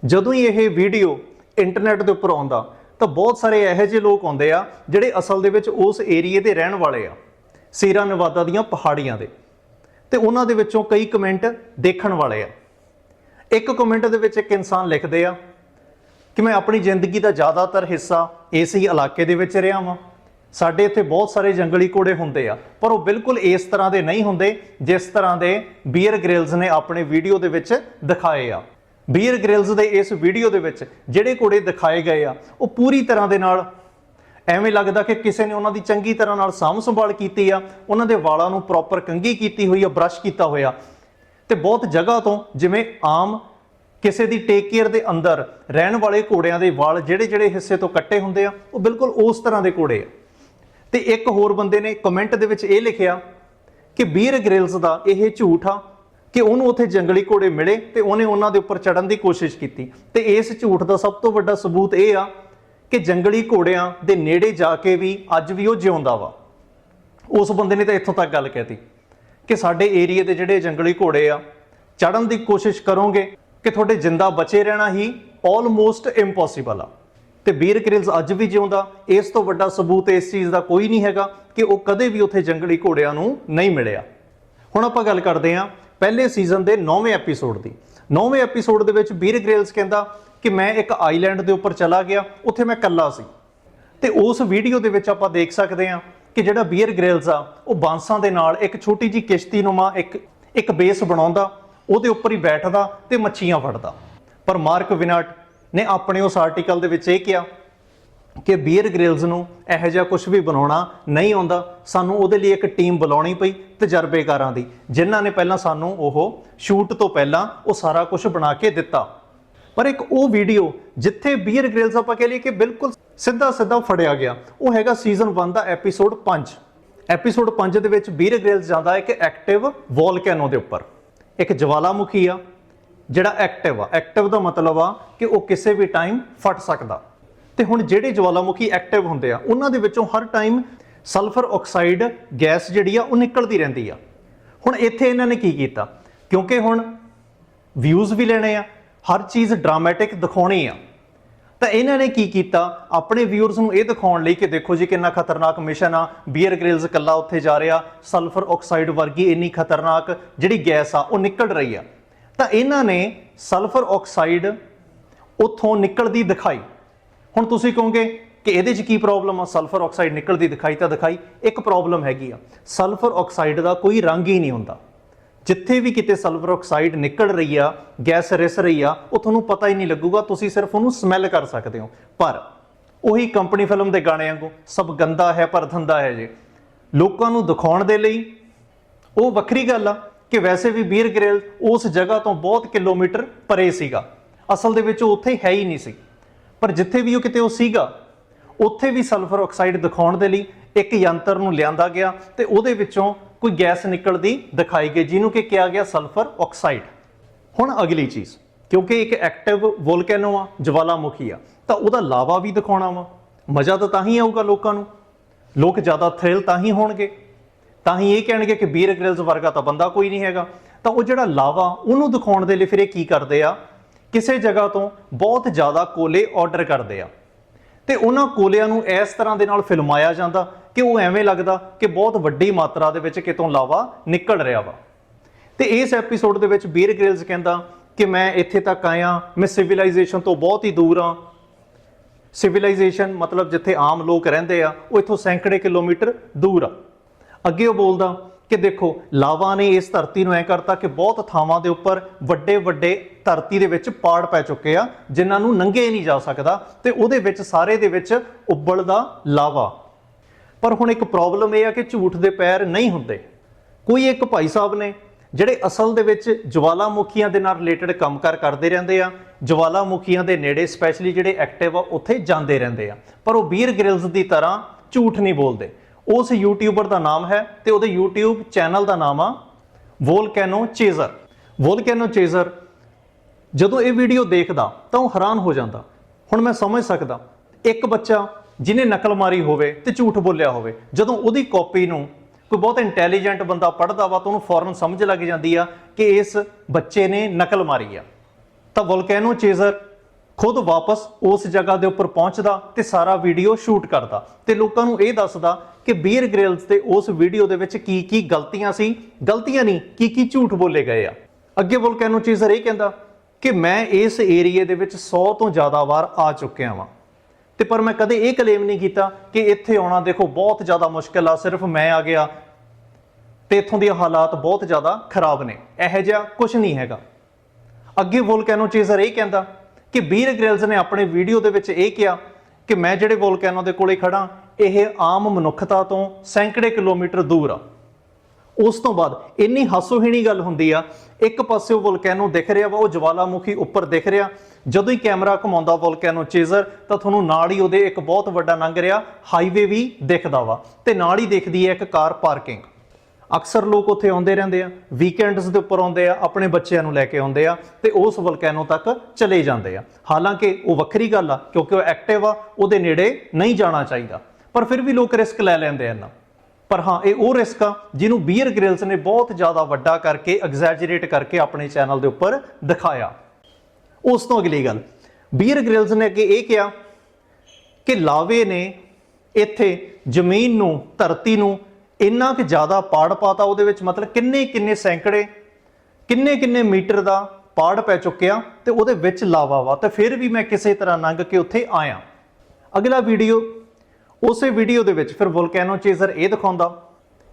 ਜਦੋਂ ਹੀ ਇਹ ਵੀਡੀਓ ਇੰਟਰਨੈਟ ਦੇ ਉੱਪਰ ਆਉਂਦਾ, ਤਾਂ ਬਹੁਤ ਸਾਰੇ ਇਹੋ ਜਿਹੇ ਲੋਕ ਆਉਂਦੇ ਆ ਜਿਹੜੇ ਅਸਲ ਦੇ ਵਿੱਚ ਉਸ ਏਰੀਏ ਦੇ ਰਹਿਣ ਵਾਲੇ ਆ, ਸੀਰਾ ਨਵਾਦਾ ਦੀਆਂ ਪਹਾੜੀਆਂ ਦੇ। ਤੇ ਉਹਨਾਂ ਦੇ ਵਿੱਚੋਂ ਕਈ ਕਮੈਂਟ ਦੇਖਣ ਵਾਲੇ ਆ। ਇੱਕ ਕਮੈਂਟ ਦੇ ਵਿੱਚ ਇੱਕ ਇਨਸਾਨ ਲਿਖਦੇ ਆ ਕਿ ਮੈਂ ਆਪਣੀ ਜ਼ਿੰਦਗੀ ਦਾ ਜ਼ਿਆਦਾਤਰ ਹਿੱਸਾ ਇਸੇ ਹੀ ਇਲਾਕੇ ਦੇ ਵਿੱਚ ਰਿਹਾ ਵਾਂ। ਸਾਡੇ ਇੱਥੇ ਬਹੁਤ ਸਾਰੇ ਜੰਗਲੀ ਘੋੜੇ ਹੁੰਦੇ ਆ, ਪਰ ਉਹ ਬਿਲਕੁਲ ਇਸ ਤਰ੍ਹਾਂ ਦੇ ਨਹੀਂ ਹੁੰਦੇ ਜਿਸ ਤਰ੍ਹਾਂ ਦੇ ਬੀਅਰ ਗ੍ਰਿਲਸ ਨੇ ਆਪਣੇ ਵੀਡੀਓ ਦੇ ਵਿੱਚ ਦਿਖਾਏ ਆ। ਬੀਅਰ ਗ੍ਰਿਲਸ ਦੇ ਇਸ ਵੀਡੀਓ ਦੇ ਵਿੱਚ ਜਿਹੜੇ ਘੋੜੇ ਦਿਖਾਏ ਗਏ ਆ, ਉਹ ਪੂਰੀ ਤਰ੍ਹਾਂ ਦੇ ਨਾਲ ਐਵੇਂ ਲੱਗਦਾ ਕਿ ਕਿਸੇ ਨੇ ਉਹਨਾਂ ਦੀ ਚੰਗੀ ਤਰ੍ਹਾਂ ਨਾਲ ਸਾਂਭ ਸੰਭਾਲ ਕੀਤੀ ਆ, ਉਹਨਾਂ ਦੇ ਵਾਲਾਂ ਨੂੰ ਪ੍ਰੋਪਰ ਕੰਘੀ ਕੀਤੀ ਹੋਈ ਆ ਬ੍ਰਸ਼ ਕੀਤਾ ਹੋਇਆ। ਤੇ ਬਹੁਤ ਜਗ੍ਹਾ ਤੋਂ ਜਿਵੇਂ ਆਮ ਕਿਸੇ ਦੀ ਟੇਕ ਕੇਅਰ ਦੇ ਅੰਦਰ ਰਹਿਣ ਵਾਲੇ ਘੋੜਿਆਂ ਦੇ ਵਾਲ ਜਿਹੜੇ ਜਿਹੜੇ ਹਿੱਸੇ ਤੋਂ ਕੱਟੇ ਹੁੰਦੇ ਆ, ਉਹ ਬਿਲਕੁਲ ਉਸ ਤਰ੍ਹਾਂ ਦੇ ਘੋੜੇ ਆ। ਤੇ ਇੱਕ ਹੋਰ ਬੰਦੇ ਨੇ ਕਮੈਂਟ ਦੇ ਵਿੱਚ ਇਹ ਲਿਖਿਆ ਕਿ ਬੀਅਰ ਗ੍ਰਿਲਸ ਦਾ ਇਹ ਝੂਠ ਆ ਕਿ ਉਹਨੂੰ ਉੱਥੇ ਜੰਗਲੀ ਘੋੜੇ ਮਿਲੇ ਤੇ ਉਹਨੇ ਉਹਨਾਂ ਦੇ ਉੱਪਰ ਚੜਨ ਦੀ ਕੋਸ਼ਿਸ਼ ਕੀਤੀ। ਤੇ ਇਸ ਝੂਠ ਦਾ ਸਭ ਤੋਂ ਵੱਡਾ ਸਬੂਤ ਇਹ ਆ ਕਿ ਜੰਗਲੀ ਘੋੜਿਆਂ ਦੇ ਨੇੜੇ ਜਾ ਕੇ ਵੀ ਅੱਜ ਵੀ ਉਹ ਜਿਉਂਦਾ ਵਾ। ਉਸ ਬੰਦੇ ਨੇ ਤਾਂ ਇੱਥੋਂ ਤੱਕ ਗੱਲ ਕਹਿਤੀ ਕਿ ਸਾਡੇ ਏਰੀਆ ਦੇ ਜਿਹੜੇ ਜੰਗਲੀ ਘੋੜੇ ਆ ਚੜਨ ਦੀ ਕੋਸ਼ਿਸ਼ ਕਰੋਗੇ ਕਿ ਤੁਹਾਡੇ ਜਿੰਦਾ ਬਚੇ ਰਹਿਣਾ ਹੀ ਆਲਮੋਸਟ ਇੰਪੋਸੀਬਲ ਆ। ਤੇ ਬੀਰ ਗ੍ਰਿਲਸ ਅੱਜ ਵੀ ਜਿਉਂਦਾ, ਇਸ ਤੋਂ ਵੱਡਾ ਸਬੂਤ ਇਸ ਚੀਜ਼ ਦਾ ਕੋਈ ਨਹੀਂ ਹੈਗਾ ਕਿ ਉਹ ਕਦੇ ਵੀ ਉੱਥੇ ਜੰਗਲੀ ਘੋੜਿਆਂ ਨੂੰ ਨਹੀਂ ਮਿਲਿਆ। ਹੁਣ ਆਪਾਂ ਗੱਲ ਕਰਦੇ ਹਾਂ ਪਹਿਲੇ ਸੀਜ਼ਨ ਦੇ 9ਵੇਂ ਐਪੀਸੋਡ ਦੀ। 9ਵੇਂ ਐਪੀਸੋਡ ਦੇ ਵਿੱਚ ਬੀਰ ਗ੍ਰਿਲਸ ਕਹਿੰਦਾ ਕਿ ਮੈਂ ਇੱਕ ਆਈਲੈਂਡ ਦੇ ਉੱਪਰ ਚਲਾ ਗਿਆ, ਉੱਥੇ ਮੈਂ ਇਕੱਲਾ ਸੀ। ਤੇ ਉਸ ਵੀਡੀਓ ਦੇ ਵਿੱਚ ਆਪਾਂ ਦੇਖ ਸਕਦੇ ਹਾਂ ਕਿ ਜਿਹੜਾ ਬੀਅਰ ਗ੍ਰਿਲਸ ਆ, ਉਹ ਬਾਂਸਾਂ ਦੇ ਨਾਲ ਇੱਕ ਛੋਟੀ ਜੀ ਕਿਸ਼ਤੀ ਨੁਮਾ ਇੱਕ ਇੱਕ ਬੇਸ ਬਣਾਉਂਦਾ। ਉਹਦੇ ਉੱਪਰ ਹੀ ਬੈਠਦਾ ਤੇ ਮੱਛੀਆਂ ਫੜਦਾ। ਪਰ ਮਾਰਕ ਵਿਨਾਟ ਨੇ ਆਪਣੇ ਉਸ ਆਰਟੀਕਲ ਦੇ ਵਿੱਚ ਇਹ ਕਿਹਾ ਕਿ ਬੀਅਰ ਗ੍ਰਿਲਸ ਨੂੰ ਇਹੋ ਜਿਹਾ ਕੁਝ ਵੀ ਬਣਾਉਣਾ ਨਹੀਂ ਆਉਂਦਾ, ਸਾਨੂੰ ਉਹਦੇ ਲਈ ਇੱਕ ਟੀਮ ਬੁਲਾਉਣੀ ਪਈ ਤਜਰਬੇਕਾਰਾਂ ਦੀ, ਜਿਨ੍ਹਾਂ ਨੇ ਪਹਿਲਾਂ ਸਾਨੂੰ ਉਹ ਸ਼ੂਟ ਤੋਂ ਪਹਿਲਾਂ ਉਹ ਸਾਰਾ ਕੁਝ ਬਣਾ ਕੇ ਦਿੱਤਾ। ਪਰ ਇੱਕ ਉਹ ਵੀਡੀਓ ਜਿੱਥੇ ਬੀਅਰ ਗ੍ਰਿਲਸ ਆਪਾਂ ਕਹ ਲਈਏ ਕਿ ਬਿਲਕੁਲ ਸਿੱਧਾ ਸਿੱਧਾ ਫੜਿਆ ਗਿਆ, ਉਹ ਹੈਗਾ ਸੀਜ਼ਨ 1 ਦਾ ਐਪੀਸੋਡ 5 ਐਪੀਸੋਡ 5 ਦੇ ਵਿੱਚ ਬੀਅਰ ਗ੍ਰਿਲਸ ਜਾਂਦਾ ਹੈ ਕਿ ਐਕਟਿਵ ਵੋਲਕੈਨੋ ਦੇ ਉੱਪਰ। ਇੱਕ ਜਵਾਲਾਮੁਖੀ ਆ, ਜਿਹੜਾ ਐਕਟਿਵ ਆ। ਐਕਟਿਵ ਦਾ ਮਤਲਬ ਆ ਕਿ ਉਹ ਕਿਸੇ ਵੀ ਟਾਈਮ ਫਟ ਸਕਦਾ। ਤੇ ਹੁਣ ਜਿਹੜੇ ਜਵਾਲਾਮੁਖੀ ਐਕਟਿਵ ਹੁੰਦੇ ਆ, ਉਹਨਾਂ ਦੇ ਵਿੱਚੋਂ ਹਰ ਟਾਈਮ ਸਲਫਰ ਆਕਸਾਈਡ ਗੈਸ ਜਿਹੜੀ ਆ, ਉਹ ਨਿਕਲਦੀ ਰਹਿੰਦੀ ਆ। ਹੁਣ ਇੱਥੇ ਇਹਨਾਂ ਨੇ ਕੀ ਕੀਤਾ? ਕਿਉਂਕਿ ਹੁਣ ਵਿਊਜ਼ ਵੀ ਲੈਣੇ ਆ, ਹਰ ਚੀਜ਼ ਡਰਾਮੈਟਿਕ ਦਿਖਾਉਣੀ ਆ। ਤਾਂ ਇਹਨਾਂ ਨੇ ਕੀ ਕੀਤਾ? ਆਪਣੇ ਵਿਊਅਰਸ ਨੂੰ ਇਹ ਦਿਖਾਉਣ ਲਈ ਕਿ ਦੇਖੋ ਜੀ ਕਿੰਨਾ ਖਤਰਨਾਕ ਮਿਸ਼ਨ ਆ। ਬੀਅਰ ਗ੍ਰਿਲਸ ਕੱਲਾ ਉੱਥੇ ਜਾ ਰਿਹਾ। ਸਲਫਰ ਆਕਸਾਈਡ ਵਰਗੀ ਇੰਨੀ ਖਤਰਨਾਕ ਜਿਹੜੀ ਗੈਸ ਆ, ਉਹ ਨਿਕਲ ਰਹੀ ਆ। ਤਾਂ ਇਹਨਾਂ ਨੇ ਸਲਫਰ ਆਕਸਾਈਡ ਉੱਥੋਂ ਨਿਕਲਦੀ ਦਿਖਾਈ। ਹੁਣ ਤੁਸੀਂ ਕਹੋਗੇ ਕਿ ਇਹਦੇ 'ਚ ਕੀ ਪ੍ਰੋਬਲਮ ਆ? ਸਲਫਰ ਆਕਸਾਈਡ ਨਿਕਲਦੀ ਦਿਖਾਈ ਤਾਂ ਦਿਖਾਈ। ਇੱਕ ਪ੍ਰੋਬਲਮ ਹੈਗੀ ਆ। ਸਲਫਰ ਆਕਸਾਈਡ ਦਾ ਕੋਈ ਰੰਗ ਹੀ ਨਹੀਂ ਹੁੰਦਾ। ਜਿੱਥੇ ਵੀ ਕਿਤੇ ਸਲਫਰ ਆਕਸਾਈਡ ਨਿਕਲ ਰਹੀ ਆ, ਗੈਸ ਰਿਸ ਰਹੀ ਆ, ਉਹ ਤੁਹਾਨੂੰ ਪਤਾ ਹੀ ਨਹੀਂ ਲੱਗੂਗਾ, ਤੁਸੀਂ ਸਿਰਫ ਉਹਨੂੰ ਸਮੈਲ ਕਰ ਸਕਦੇ ਹੋ। ਪਰ ਉਹੀ ਕੰਪਨੀ ਫਿਲਮ ਦੇ ਗਾਣੇ ਵਾਂਗੂ ਸਭ ਗੰਦਾ ਹੈ ਪਰ ਧੰਦਾ ਹੈ ਜੇ। ਲੋਕਾਂ ਨੂੰ ਦਿਖਾਉਣ ਦੇ ਲਈ ਉਹ ਵੱਖਰੀ ਗੱਲ ਆ ਕਿ ਵੈਸੇ ਵੀ ਬੀਰ ਗ੍ਰਿਲ ਉਸ ਜਗ੍ਹਾ ਤੋਂ ਬਹੁਤ ਕਿਲੋਮੀਟਰ ਪਰੇ ਸੀਗਾ। ਅਸਲ ਦੇ ਵਿੱਚ ਉਹ ਉੱਥੇ ਹੈ ਹੀ ਨਹੀਂ ਸੀ। ਪਰ ਜਿੱਥੇ ਵੀ ਉਹ ਕਿਤੇ ਉਹ ਸੀਗਾ, ਉੱਥੇ ਵੀ ਸਲਫਰ ਆਕਸਾਈਡ ਦਿਖਾਉਣ ਦੇ ਲਈ ਇੱਕ ਯੰਤਰ ਨੂੰ ਲਿਆਂਦਾ ਗਿਆ ਤੇ ਉਹਦੇ ਵਿੱਚੋਂ ਕੋਈ ਗੈਸ ਨਿਕਲਦੀ ਦਿਖਾਈ ਗਈ, ਜਿਹਨੂੰ ਕਿ ਕਿਹਾ ਗਿਆ ਸਲਫਰ ਆਕਸਾਈਡ। ਹੁਣ ਅਗਲੀ ਚੀਜ਼, ਕਿਉਂਕਿ ਇੱਕ ਐਕਟਿਵ ਵੋਲਕੈਨੋ ਆ, ਜਵਾਲਾਮੁਖੀ ਆ, ਤਾਂ ਉਹਦਾ ਲਾਵਾ ਵੀ ਦਿਖਾਉਣਾ ਵਾ। ਮਜ਼ਾ ਤਾਂ ਤਾਂ ਹੀ ਆਊਗਾ ਲੋਕਾਂ ਨੂੰ। ਲੋਕ ਜ਼ਿਆਦਾ ਥ੍ਰਿਲ ਤਾਂ ਹੀ ਹੋਣਗੇ। ਤਾਂ ਹੀ ਇਹ ਕਹਿਣਗੇ ਕਿ ਬੀਅਰ ਗ੍ਰਿਲਸ ਵਰਗਾ ਤਾਂ ਬੰਦਾ ਕੋਈ ਨਹੀਂ ਹੈਗਾ। ਤਾਂ ਉਹ ਜਿਹੜਾ ਲਾਵਾ, ਉਹਨੂੰ ਦਿਖਾਉਣ ਦੇ ਲਈ ਫਿਰ ਇਹ ਕੀ ਕਰਦੇ ਆ? ਕਿਸੇ ਜਗ੍ਹਾ ਤੋਂ ਬਹੁਤ ਜ਼ਿਆਦਾ ਕੋਲੇ ਆਰਡਰ ਕਰਦੇ ਆ। ਤੇ ਉਹਨਾਂ ਕੋਲਿਆਂ ਨੂੰ ਇਸ ਤਰ੍ਹਾਂ ਦੇ ਨਾਲ ਫਿਲਮਾਇਆ ਜਾਂਦਾ ਕਿ ਉਹ ਐਵੇਂ ਲੱਗਦਾ ਕਿ ਬਹੁਤ ਵੱਡੀ ਮਾਤਰਾ ਦੇ ਵਿੱਚ ਕਿਤੋਂ ਲਾਵਾ ਨਿਕਲ ਰਿਹਾ ਵਾ। ਤੇ ਇਸ ਐਪੀਸੋਡ ਦੇ ਵਿੱਚ ਬੀਅਰ ਗ੍ਰਿਲਸ ਕਹਿੰਦਾ ਕਿ ਮੈਂ ਇੱਥੇ ਤੱਕ ਆਇਆ, ਮੈਂ ਸਿਵਲਾਈਜੇਸ਼ਨ ਤੋਂ ਬਹੁਤ ਹੀ ਦੂਰ ਆ ਸਿਵਲਾਈਜੇਸ਼ਨ ਮਤਲਬ ਜਿੱਥੇ ਆਮ ਲੋਕ ਰਹਿੰਦੇ ਆ, ਉਹ ਇੱਥੋਂ ਸੈਂਕੜੇ ਕਿਲੋਮੀਟਰ ਦੂਰ ਆ। ਅੱਗੇ ਉਹ ਬੋਲਦਾ ਕਿ ਦੇਖੋ, ਲਾਵਾ ਨੇ ਇਸ ਧਰਤੀ ਨੂੰ ਐ ਕਰਤਾ ਕਿ ਬਹੁਤ ਥਾਵਾਂ ਦੇ ਉੱਪਰ ਵੱਡੇ ਵੱਡੇ ਧਰਤੀ ਦੇ ਵਿੱਚ ਪਾੜ ਪੈ ਚੁੱਕੇ ਆ, ਜਿਨ੍ਹਾਂ ਨੂੰ ਨੰਗੇ ਨਹੀਂ ਜਾ ਸਕਦਾ ਤੇ ਉਹਦੇ ਵਿੱਚ ਸਾਰੇ ਦੇ ਵਿੱਚ ਉੱਬਲਦਾ ਲਾਵਾ। ਪਰ ਹੁਣ ਇੱਕ ਪ੍ਰੋਬਲਮ ਇਹ ਆ ਕਿ ਝੂਠ ਦੇ ਪੈਰ ਨਹੀਂ ਹੁੰਦੇ। ਕੋਈ ਇੱਕ ਭਾਈ ਸਾਹਿਬ ਨੇ ਜਿਹੜੇ ਅਸਲ ਦੇ ਵਿੱਚ ਜਵਾਲਾਮੁਖੀਆਂ ਦੇ ਨਾਲ ਰਿਲੇਟਡ ਕੰਮਕਾਰ ਕਰਦੇ ਰਹਿੰਦੇ ਆ, ਜਵਾਲਾਮੁਖੀਆਂ ਦੇ ਨੇੜੇ ਸਪੈਸ਼ਲੀ ਜਿਹੜੇ ਐਕਟਿਵ ਆ, ਉੱਥੇ ਜਾਂਦੇ ਰਹਿੰਦੇ ਆ। ਪਰ ਉਹ ਬੀਅਰ ਗ੍ਰਿਲਸ ਦੀ ਤਰ੍ਹਾਂ ਝੂਠ ਨਹੀਂ ਬੋਲਦੇ। ਉਸ ਯੂਟਿਊਬਰ ਦਾ ਨਾਮ ਹੈ ਤੇ ਉਹਦੇ YouTube ਚੈਨਲ ਦਾ ਨਾਮ ਆ ਵੋਲਕੈਨੋ ਚੇਜ਼ਰ ਵੋਲਕੈਨੋ ਚੇਜ਼ਰ ਜਦੋਂ ਇਹ ਵੀਡੀਓ ਦੇਖਦਾ ਤਾਂ ਉਹ ਹੈਰਾਨ ਹੋ ਜਾਂਦਾ। ਹੁਣ ਮੈਂ ਸਮਝ ਸਕਦਾ, ਇੱਕ ਬੱਚਾ ਜਿਹਨੇ ਨਕਲ ਮਾਰੀ ਹੋਵੇ ਤੇ ਝੂਠ ਬੋਲਿਆ ਹੋਵੇ, ਜਦੋਂ ਉਹਦੀ ਕਾਪੀ ਨੂੰ ਕੋਈ ਬਹੁਤ ਇੰਟੈਲੀਜੈਂਟ ਬੰਦਾ ਪੜ੍ਹਦਾ ਵਾ ਤਾਂ ਉਹਨੂੰ ਫੌਰਨ ਸਮਝ ਲੱਗ ਜਾਂਦੀ ਆ ਕਿ ਇਸ ਬੱਚੇ ਨੇ ਨਕਲ ਮਾਰੀ ਆ। ਤਾਂ ਵੋਲਕੈਨੋ ਚੇਜ਼ਰ ਖੁਦ ਵਾਪਸ ਉਸ ਜਗ੍ਹਾ ਦੇ ਉੱਪਰ ਪਹੁੰਚਦਾ ਤੇ ਸਾਰਾ ਵੀਡੀਓ ਸ਼ੂਟ ਕਰਦਾ। ਤੇ ਲੋਕਾਂ ਨੂੰ ਇਹ ਦੱਸਦਾ ਕਿ ਬੀਅਰ ਗ੍ਰਿਲਸ ਤੇ ਉਸ ਵੀਡੀਓ ਦੇ ਵਿੱਚ ਕੀ ਕੀ ਗਲਤੀਆਂ ਸੀ, ਗਲਤੀਆਂ ਨਹੀਂ ਕੀ ਕੀ ਝੂਠ ਬੋਲੇ ਗਏ ਆ। ਅੱਗੇ ਵੋਲਕੈਨੋ ਚੇਜ਼ਰ ਇਹ ਕਹਿੰਦਾ ਕਿ ਮੈਂ ਇਸ ਏਰੀਏ ਦੇ ਵਿੱਚ 100 ਤੋਂ ਜ਼ਿਆਦਾ ਵਾਰ ਆ ਚੁੱਕਿਆ ਵਾਂ। ਤੇ ਪਰ ਮੈਂ ਕਦੇ ਇਹ ਕਲੇਮ ਨਹੀਂ ਕੀਤਾ ਕਿ ਇੱਥੇ ਆਉਣਾ ਦੇਖੋ ਬਹੁਤ ਜ਼ਿਆਦਾ ਮੁਸ਼ਕਲ ਆ, ਸਿਰਫ ਮੈਂ ਆ ਗਿਆ। ਤੇ ਇੱਥੋਂ ਦੇ ਹਾਲਾਤ ਬਹੁਤ ਜ਼ਿਆਦਾ ਖਰਾਬ ਨੇ। ਇਹੋ ਜਿਹਾ ਕੁਝ ਨਹੀਂ ਹੈਗਾ। ਅੱਗੇ ਵੋਲਕੈਨੋ ਚੇਜ਼ਰ ਇਹ ਕਹਿੰਦਾ ਕਿ ਬੀਰ ਗ੍ਰਿਲਸ ਨੇ ਆਪਣੇ ਵੀਡੀਓ ਦੇ ਵਿੱਚ ਇਹ ਕਿਹਾ ਕਿ ਮੈਂ ਜਿਹੜੇ ਵੋਲਕੈਨੋ ਦੇ ਕੋਲੇ ਖੜਾ ਇਹ ਆਮ ਮਨੁੱਖਤਾ ਤੋਂ ਸੈਂਕੜੇ ਕਿਲੋਮੀਟਰ ਦੂਰ ਆ। ਉਸ ਤੋਂ ਬਾਅਦ ਇੰਨੀ ਹਾਸੋਹੀਣੀ ਗੱਲ ਹੁੰਦੀ ਆ, ਇੱਕ ਪਾਸੇ ਪਾਸਿਓ ਵੋਲਕੈਨੋ ਦਿਖ ਰਿਹਾ ਵਾ, ਉਹ ਜਵਾਲਾਮੁਖੀ ਉੱਪਰ ਦਿਖ ਰਿਹਾ। ਜਦੋਂ ਹੀ ਕੈਮਰਾ ਘੁਮਾਉਂਦਾ ਵੋਲਕੈਨੋ ਚੇਜ਼ਰ ਤਾਂ ਤੁਹਾਨੂੰ ਨਾਲ ਹੀ ਉਹਦੇ ਇੱਕ ਬਹੁਤ ਵੱਡਾ ਲੰਘ ਰਿਹਾ ਹਾਈਵੇ ਵੀ ਦਿਖਦਾ ਵਾ ਤੇ ਨਾਲ ਹੀ ਦਿਖਦੀ ਹੈ ਇੱਕ ਕਾਰ ਪਾਰਕਿੰਗ ਅਕਸਰ ਲੋਕ ਉੱਥੇ ਆਉਂਦੇ ਰਹਿੰਦੇ ਆ ਵੀਕਐਂਡਸ ਦੇ ਉੱਪਰ ਆਉਂਦੇ ਆ, ਆਪਣੇ ਬੱਚਿਆਂ ਨੂੰ ਲੈ ਕੇ ਆਉਂਦੇ ਆ ਤੇ ਉਸ ਵੋਲਕੈਨੋ ਤੱਕ ਚਲੇ ਜਾਂਦੇ ਆ। ਹਾਲਾਂਕਿ ਉਹ ਵੱਖਰੀ ਗੱਲ ਆ, ਕਿਉਂਕਿ ਉਹ ਐਕਟਿਵ ਆ, ਉਹਦੇ ਨੇੜੇ ਨਹੀਂ ਜਾਣਾ ਚਾਹੀਦਾ। ਪਰ ਫਿਰ ਵੀ ਲੋਕ ਰਿਸਕ ਲੈ ਲੈਂਦੇ ਆ ਨਾ ਪਰ ਹਾਂ, ਇਹ ਉਹ ਰਿਸਕ ਆ ਜਿਹਨੂੰ ਬੀਅਰ ਗ੍ਰਿਲਸ ਨੇ ਬਹੁਤ ਜ਼ਿਆਦਾ ਵੱਡਾ ਕਰਕੇ ਐਗਜ਼ੈਜਰੇਟ ਕਰਕੇ ਆਪਣੇ ਚੈਨਲ ਦੇ ਉੱਪਰ ਦਿਖਾਇਆ। ਉਸ ਤੋਂ ਅਗਲੀ ਗੱਲ ਬੀਅਰ ਗ੍ਰਿਲਸ ਨੇ ਅੱਗੇ ਇਹ ਕਿਹਾ ਕਿ ਲਾਵੇ ਨੇ ਇੱਥੇ ਜ਼ਮੀਨ ਨੂੰ, ਧਰਤੀ ਨੂੰ ਇੰਨਾ ਕਿ ਜ਼ਿਆਦਾ ਪਾੜ ਪਾਤਾ, ਉਹਦੇ ਵਿੱਚ ਮਤਲਬ ਕਿੰਨੇ ਕਿੰਨੇ ਸੈਂਕੜੇ ਕਿੰਨੇ ਕਿੰਨੇ ਮੀਟਰ ਦਾ ਪਾੜ ਪੈ ਚੁੱਕਿਆ ਤੇ ਉਹਦੇ ਵਿੱਚ ਲਾਵਾ ਵਾ। ਤੇ ਫਿਰ ਵੀ ਮੈਂ ਕਿਸੇ ਤਰ੍ਹਾਂ ਲੰਘ ਕੇ ਉੱਥੇ ਆਇਆ। ਅਗਲਾ ਵੀਡੀਓ ਉਸੇ ਵੀਡੀਓ ਦੇ ਵਿੱਚ ਫਿਰ ਵੋਲਕੈਨੋ ਚੇਜ਼ਰ ਇਹ ਦਿਖਾਉਂਦਾ,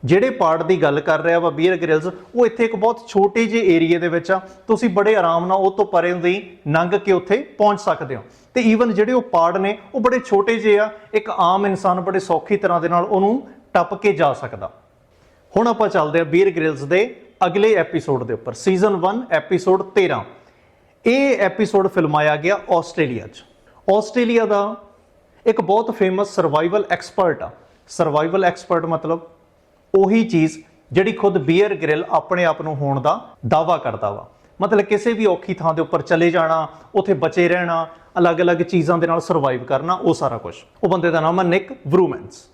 ਜਿਹੜੇ ਪਾਰਟ ਦੀ ਗੱਲ ਕਰ ਰਿਹਾ ਵਾ ਬੀਅਰ ਗ੍ਰਿਲਸ ਉਹ ਇੱਥੇ ਇੱਕ ਬਹੁਤ ਛੋਟੇ ਜਿਹੇ ਏਰੀਏ ਦੇ ਵਿੱਚ ਆ। ਤੁਸੀਂ ਬੜੇ ਆਰਾਮ ਨਾਲ ਉਹ ਤੋਂ ਪਰੇ ਦੀ ਲੰਘ ਕੇ ਉੱਥੇ ਪਹੁੰਚ ਸਕਦੇ ਹੋ। ਤੇ ਈਵਨ ਜਿਹੜੇ ਉਹ ਪਾਰਟ ਨੇ, ਉਹ ਬੜੇ ਛੋਟੇ ਜਿਹੇ ਆ। ਇੱਕ ਆਮ ਇਨਸਾਨ ਬੜੇ ਸੌਖੀ ਤਰ੍ਹਾਂ ਦੇ ਨਾਲ ਉਹਨੂੰ ਟੱਪ ਕੇ ਜਾ ਸਕਦਾ। ਹੁਣ ਆਪਾਂ ਚੱਲਦੇ ਹਾਂ ਬੀਅਰ ਗ੍ਰਿਲਸ ਦੇ ਅਗਲੇ ਐਪੀਸੋਡ ਦੇ ਉੱਪਰ। ਸੀਜ਼ਨ 1 ਐਪੀਸੋਡ 13 ਇਹ ਐਪੀਸੋਡ ਫਿਲਮਾਇਆ ਗਿਆ ਆਸਟ੍ਰੇਲੀਆ 'ਚ। ਆਸਟ੍ਰੇਲੀਆ ਦਾ ਇੱਕ ਬਹੁਤ ਫੇਮਸ ਸਰਵਾਈਵਲ ਐਕਸਪਰਟ ਆ। ਸਰਵਾਈਵਲ ਐਕਸਪਰਟ ਮਤਲਬ ਉਹੀ ਚੀਜ਼ ਜਿਹੜੀ ਖੁਦ ਬੀਅਰ ਗ੍ਰਿਲ ਆਪਣੇ ਆਪ ਨੂੰ ਹੋਣ ਦਾ ਦਾਵਾ ਕਰਦਾ ਵਾ। ਮਤਲਬ ਕਿਸੇ ਵੀ ਔਖੀ ਥਾਂ ਦੇ ਉੱਪਰ ਚਲੇ ਜਾਣਾ, ਉੱਥੇ ਬਚੇ ਰਹਿਣਾ, ਅਲੱਗ-ਅਲੱਗ ਚੀਜ਼ਾਂ ਦੇ ਨਾਲ ਸਰਵਾਈਵ ਕਰਨਾ, ਉਹ ਸਾਰਾ ਕੁਝ ਉਹ ਬੰਦੇ ਦਾ ਨਾਮ ਹੈ ਨਿਕ ਵਰੂਮੈਂਸ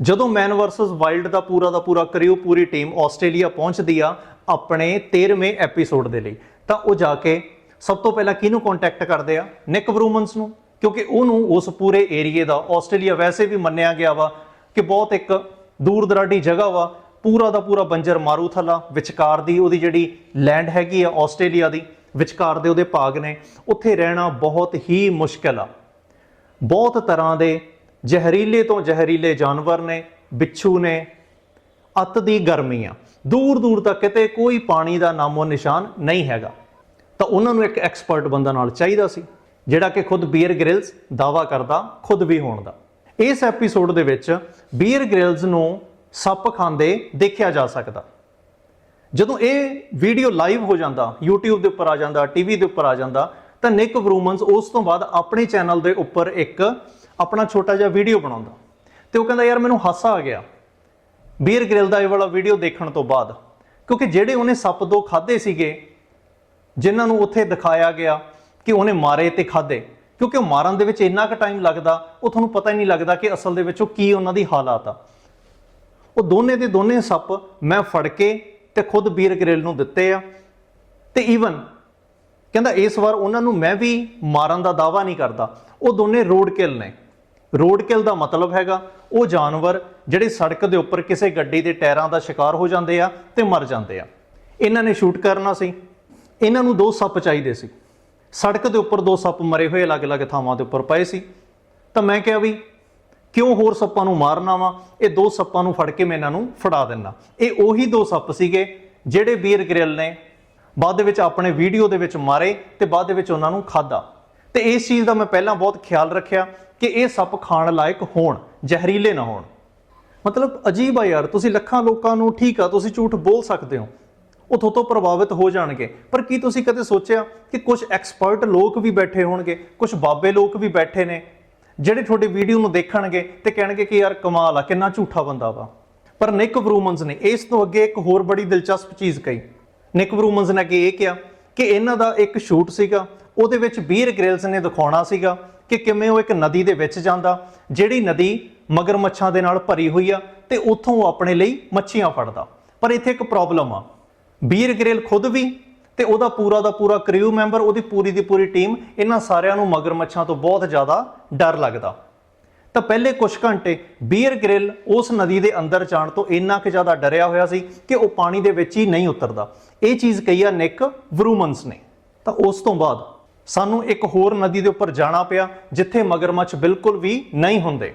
ਜਦੋਂ ਮੈਨ ਵਰਸਸ ਵਾਈਲਡ ਦਾ ਪੂਰਾ ਦਾ ਪੂਰਾ ਕਰਿਓ, ਪੂਰੀ ਟੀਮ ਆਸਟ੍ਰੇਲੀਆ ਪਹੁੰਚਦੀ ਆ ਆਪਣੇ 13ਵੇਂ ਐਪੀਸੋਡ ਦੇ ਲਈ, ਤਾਂ ਉਹ ਜਾ ਕੇ ਸਭ ਤੋਂ ਪਹਿਲਾਂ ਕਿਹਨੂੰ ਕੰਟੈਕਟ ਕਰਦੇ ਆ? ਨਿਕ ਵਰੂਮਨਸ ਨੂੰ। ਕਿਉਂਕਿ ਉਹਨੂੰ ਉਸ ਪੂਰੇ ਏਰੀਏ ਦਾ, ਆਸਟ੍ਰੇਲੀਆ ਵੈਸੇ ਵੀ ਮੰਨਿਆ ਗਿਆ ਵਾ ਕਿ ਬਹੁਤ ਇੱਕ ਦੂਰ ਦਰਾਡੀ ਜਗ੍ਹਾ ਵਾ, ਪੂਰਾ ਦਾ ਪੂਰਾ ਬੰਜਰ ਮਾਰੂਥਲਾ, ਵਿਚਕਾਰ ਦੀ ਉਹਦੀ ਜਿਹੜੀ ਲੈਂਡ ਹੈਗੀ ਆ ਆਸਟ੍ਰੇਲੀਆ ਦੀ, ਵਿਚਕਾਰ ਦੇ ਉਹਦੇ ਭਾਗ ਨੇ, ਉੱਥੇ ਰਹਿਣਾ ਬਹੁਤ ਹੀ ਮੁਸ਼ਕਲ ਆ। ਬਹੁਤ ਤਰ੍ਹਾਂ ਦੇ ਜ਼ਹਿਰੀਲੇ ਤੋਂ ਜ਼ਹਿਰੀਲੇ ਜਾਨਵਰ ਨੇ, ਬਿੱਛੂ ਨੇ, ਅੱਤ ਦੀ ਗਰਮੀ ਆ। ਦੂਰ ਦੂਰ ਤੱਕ ਕਿਤੇ ਕੋਈ ਪਾਣੀ ਦਾ ਨਾਮੋ ਨਿਸ਼ਾਨ ਨਹੀਂ ਹੈਗਾ। ਤਾਂ ਉਹਨਾਂ ਨੂੰ ਇੱਕ ਐਕਸਪਰਟ ਬੰਦਾ ਨਾਲ ਚਾਹੀਦਾ ਸੀ। ਜਿਹੜਾ ਕਿ ਖੁਦ ਬੀਅਰ ਗ੍ਰਿਲਸ ਦਾਵਾ ਕਰਦਾ, ਖੁਦ ਵੀ ਹੋਣ ਦਾ। ਇਸ ਐਪੀਸੋਡ ਦੇ ਵਿੱਚ ਬੀਅਰ ਗ੍ਰਿਲਸ ਨੂੰ ਸੱਪ ਖਾਂਦੇ ਦੇਖਿਆ ਜਾ ਸਕਦਾ। ਜਦੋਂ ਇਹ ਵੀਡੀਓ ਲਾਈਵ ਹੋ ਜਾਂਦਾ, YouTube ਦੇ ਉੱਪਰ ਆ ਜਾਂਦਾ ਟੀਵੀ ਦੇ ਉੱਪਰ ਆ ਜਾਂਦਾ, ਤਾਂ ਨਿਕ ਵਰੂਮਨਸ ਉਸ ਤੋਂ ਬਾਅਦ ਆਪਣੇ ਚੈਨਲ ਦੇ ਉੱਪਰ ਇੱਕ ਆਪਣਾ ਛੋਟਾ ਜਿਹਾ ਵੀਡੀਓ ਬਣਾਉਂਦਾ। ਤੇ ਉਹ ਕਹਿੰਦਾ, ਯਾਰ, ਮੈਨੂੰ ਹਾਸਾ ਆ ਗਿਆ। ਬੀਅਰ ਗ੍ਰਿਲ ਦਾ ਇਹ ਵਾਲਾ ਵੀਡੀਓ ਦੇਖਣ ਤੋਂ ਬਾਅਦ, ਕਿਉਂਕਿ ਜਿਹੜੇ ਉਹਨੇ ਸੱਪ ਦੋ ਖਾਦੇ ਸੀਗੇ, ਜਿਨ੍ਹਾਂ ਨੂੰ ਉੱਥੇ ਦਿਖਾਇਆ ਗਿਆ ਕਿ ਉਹਨੇ ਮਾਰੇ ਤੇ ਖਾਦੇ ਕਿਉਂਕਿ ਉਹ ਮਾਰਨ ਦੇ ਵਿੱਚ ਇੰਨਾ ਕੁ ਟਾਈਮ ਲੱਗਦਾ, ਉਹ ਤੁਹਾਨੂੰ ਪਤਾ ਹੀ ਨਹੀਂ ਲੱਗਦਾ ਕਿ ਅਸਲ ਦੇ ਵਿੱਚ ਉਹ ਕੀ ਉਹਨਾਂ ਦੀ ਹਾਲਾਤ ਆ। ਉਹ ਦੋਨੇ ਦੇ ਦੋਨੇ ਸੱਪ ਮੈਂ ਫੜ ਕੇ ਤੇ ਖੁਦ ਬੀਰ ਗ੍ਰਿਲ ਨੂੰ ਦਿੱਤੇ ਆ। ਤੇ ਈਵਨ ਕਹਿੰਦਾ ਇਸ ਵਾਰ ਉਹਨਾਂ ਨੂੰ ਮੈਂ ਵੀ ਮਾਰਨ ਦਾ ਦਾਵਾ ਨਹੀਂ ਕਰਦਾ। ਉਹ ਦੋਨੇ ਰੋਡ ਕਿਲ ਨੇ। ਰੋਡ ਕਿਲ ਦਾ ਮਤਲਬ ਹੈਗਾ, ਉਹ ਜਾਨਵਰ ਜਿਹੜੇ ਸੜਕ ਦੇ ਉੱਪਰ ਕਿਸੇ ਗੱਡੀ ਦੇ ਟਾਇਰਾਂ ਦਾ ਸ਼ਿਕਾਰ ਹੋ ਜਾਂਦੇ ਆ ਤੇ ਮਰ ਜਾਂਦੇ ਆ। ਇਹਨਾਂ ਨੇ ਸ਼ੂਟ ਕਰਨਾ ਸੀ। ਇਹਨਾਂ ਨੂੰ ਦੋ ਸੱਪ ਚਾਹੀਦੇ ਸੀ। ਸੜਕ ਦੇ ਉੱਪਰ ਦੋ ਸੱਪ ਮਰੇ ਹੋਏ ਅਲੱਗ-ਅਲੱਗ ਥਾਵਾਂ ਦੇ ਉੱਪਰ ਪਏ ਸੀ। ਤਾਂ ਮੈਂ ਕਿਹਾ ਵੀ ਕਿਉਂ ਹੋਰ ਸੱਪਾਂ ਨੂੰ ਮਾਰਨਾ ਵਾ? ਇਹ ਦੋ ਸੱਪਾਂ ਨੂੰ ਫੜ ਕੇ ਮੈਂ ਇਹਨਾਂ ਨੂੰ ਫੜਾ ਦਿੰਨਾ। ਇਹ ਉਹੀ ਦੋ ਸੱਪ ਸੀਗੇ ਜਿਹੜੇ ਬੀਰ ਗ੍ਰਿਲ ਨੇ, ਬਾਅਦ ਦੇ ਵਿੱਚ ਆਪਣੇ ਵੀਡੀਓ ਦੇ ਵਿੱਚ ਮਾਰੇ ਤੇ ਬਾਅਦ ਦੇ ਵਿੱਚ ਉਹਨਾਂ ਨੂੰ ਖਾਦਾ ਤੇ ਇਸ ਚੀਜ਼ ਦਾ ਮੈਂ ਪਹਿਲਾਂ ਬਹੁਤ ਖਿਆਲ ਰੱਖਿਆ ਕਿ ਇਹ ਸੱਪ ਖਾਣ ਲਾਇਕ ਹੋਣ, ਜ਼ਹਿਰੀਲੇ ਨਾ ਹੋਣ। ਮਤਲਬ ਅਜੀਬ ਆ ਯਾਰ, ਤੁਸੀਂ ਲੱਖਾਂ ਲੋਕਾਂ ਨੂੰ ਠੀਕ ਆ, ਤੁਸੀਂ ਝੂਠ ਬੋਲ ਸਕਦੇ ਹੋ। ਉਹ ਤੋਂ ਪ੍ਰਭਾਵਿਤ ਹੋ ਜਾਣਗੇ। ਪਰ ਕੀ ਤੁਸੀਂ ਕਦੇ ਸੋਚਿਆ ਕਿ ਕੁਝ ਐਕਸਪਰਟ ਲੋਕ ਵੀ ਬੈਠੇ ਹੋਣਗੇ ਕੁਝ ਬਾਬੇ ਲੋਕ ਵੀ ਬੈਠੇ ਨੇ, ਜਿਹੜੇ ਤੁਹਾਡੀ ਵੀਡੀਓ ਨੂੰ ਦੇਖਣਗੇ ਤੇ ਕਹਿਣਗੇ ਕਿ ਯਾਰ ਕਮਾਲ ਆ, ਕਿੰਨਾ ਝੂਠਾ ਬੰਦਾ ਵਾ। ਪਰ ਨਿਕ ਵਰੂਮਨਸ ਨੇ ਇਸ ਤੋਂ ਅੱਗੇ ਇੱਕ ਹੋਰ ਬੜੀ ਦਿਲਚਸਪ ਚੀਜ਼ ਕਹੀ। ਨਿਕ ਵਰੂਮਨਸ ਨੇ ਅੱਗੇ ਇਹ ਕਿਹਾ ਕਿ ਇਹਨਾਂ ਦਾ ਇੱਕ ਸ਼ੂਟ ਸੀਗਾ, ਉਹਦੇ ਵਿੱਚ ਬੀਰ ਗ੍ਰਿਲਸ ਨੇ ਦਿਖਾਉਣਾ ਸੀਗਾ ਕਿ ਕਿਵੇਂ ਉਹ ਇੱਕ ਨਦੀ ਦੇ ਵਿੱਚ ਜਾਂਦਾ, ਜਿਹੜੀ ਨਦੀ ਮਗਰਮੱਛਾਂ ਦੇ ਨਾਲ ਭਰੀ ਹੋਈ ਆ ਤੇ ਉੱਥੋਂ ਉਹ ਆਪਣੇ ਲਈ ਮੱਛੀਆਂ ਫੜਦਾ। ਪਰ ਇੱਥੇ ਇੱਕ ਪ੍ਰੋਬਲਮ ਆ। ਬੀਰ ਗ੍ਰਿਲ ਖੁਦ ਵੀ ਤੇ ਉਹਦਾ ਪੂਰਾ ਦਾ ਪੂਰਾ ਕ੍ਰਿਊ ਮੈਂਬਰ ਉਹਦੀ ਪੂਰੀ ਦੀ ਪੂਰੀ ਟੀਮ ਇਹਨਾਂ ਸਾਰਿਆਂ ਨੂੰ ਮਗਰਮੱਛਾਂ ਤੋਂ ਬਹੁਤ ਜ਼ਿਆਦਾ ਡਰ ਲੱਗਦਾ। ਤਾਂ ਪਹਿਲੇ ਕੁਝ ਘੰਟੇ ਬੀਅਰ ਗ੍ਰਿਲ ਉਸ ਨਦੀ ਦੇ ਅੰਦਰ ਜਾਣ ਤੋਂ ਇੰਨਾ ਕਿ ਜ਼ਿਆਦਾ ਡਰਿਆ ਹੋਇਆ ਸੀ ਕਿ ਉਹ ਪਾਣੀ ਦੇ ਵਿੱਚ ਹੀ ਨਹੀਂ ਉਤਰਦਾ। ਇਹ ਚੀਜ਼ ਕਹੀ ਆ ਨਿਕ ਵਰੂਮਨਸ ਨੇ। ਤਾਂ ਉਸ ਤੋਂ ਬਾਅਦ ਸਾਨੂੰ ਇੱਕ ਹੋਰ ਨਦੀ ਦੇ ਉੱਪਰ ਜਾਣਾ ਪਿਆ, ਜਿੱਥੇ ਮਗਰਮੱਛ ਬਿਲਕੁਲ ਵੀ ਨਹੀਂ ਹੁੰਦੇ।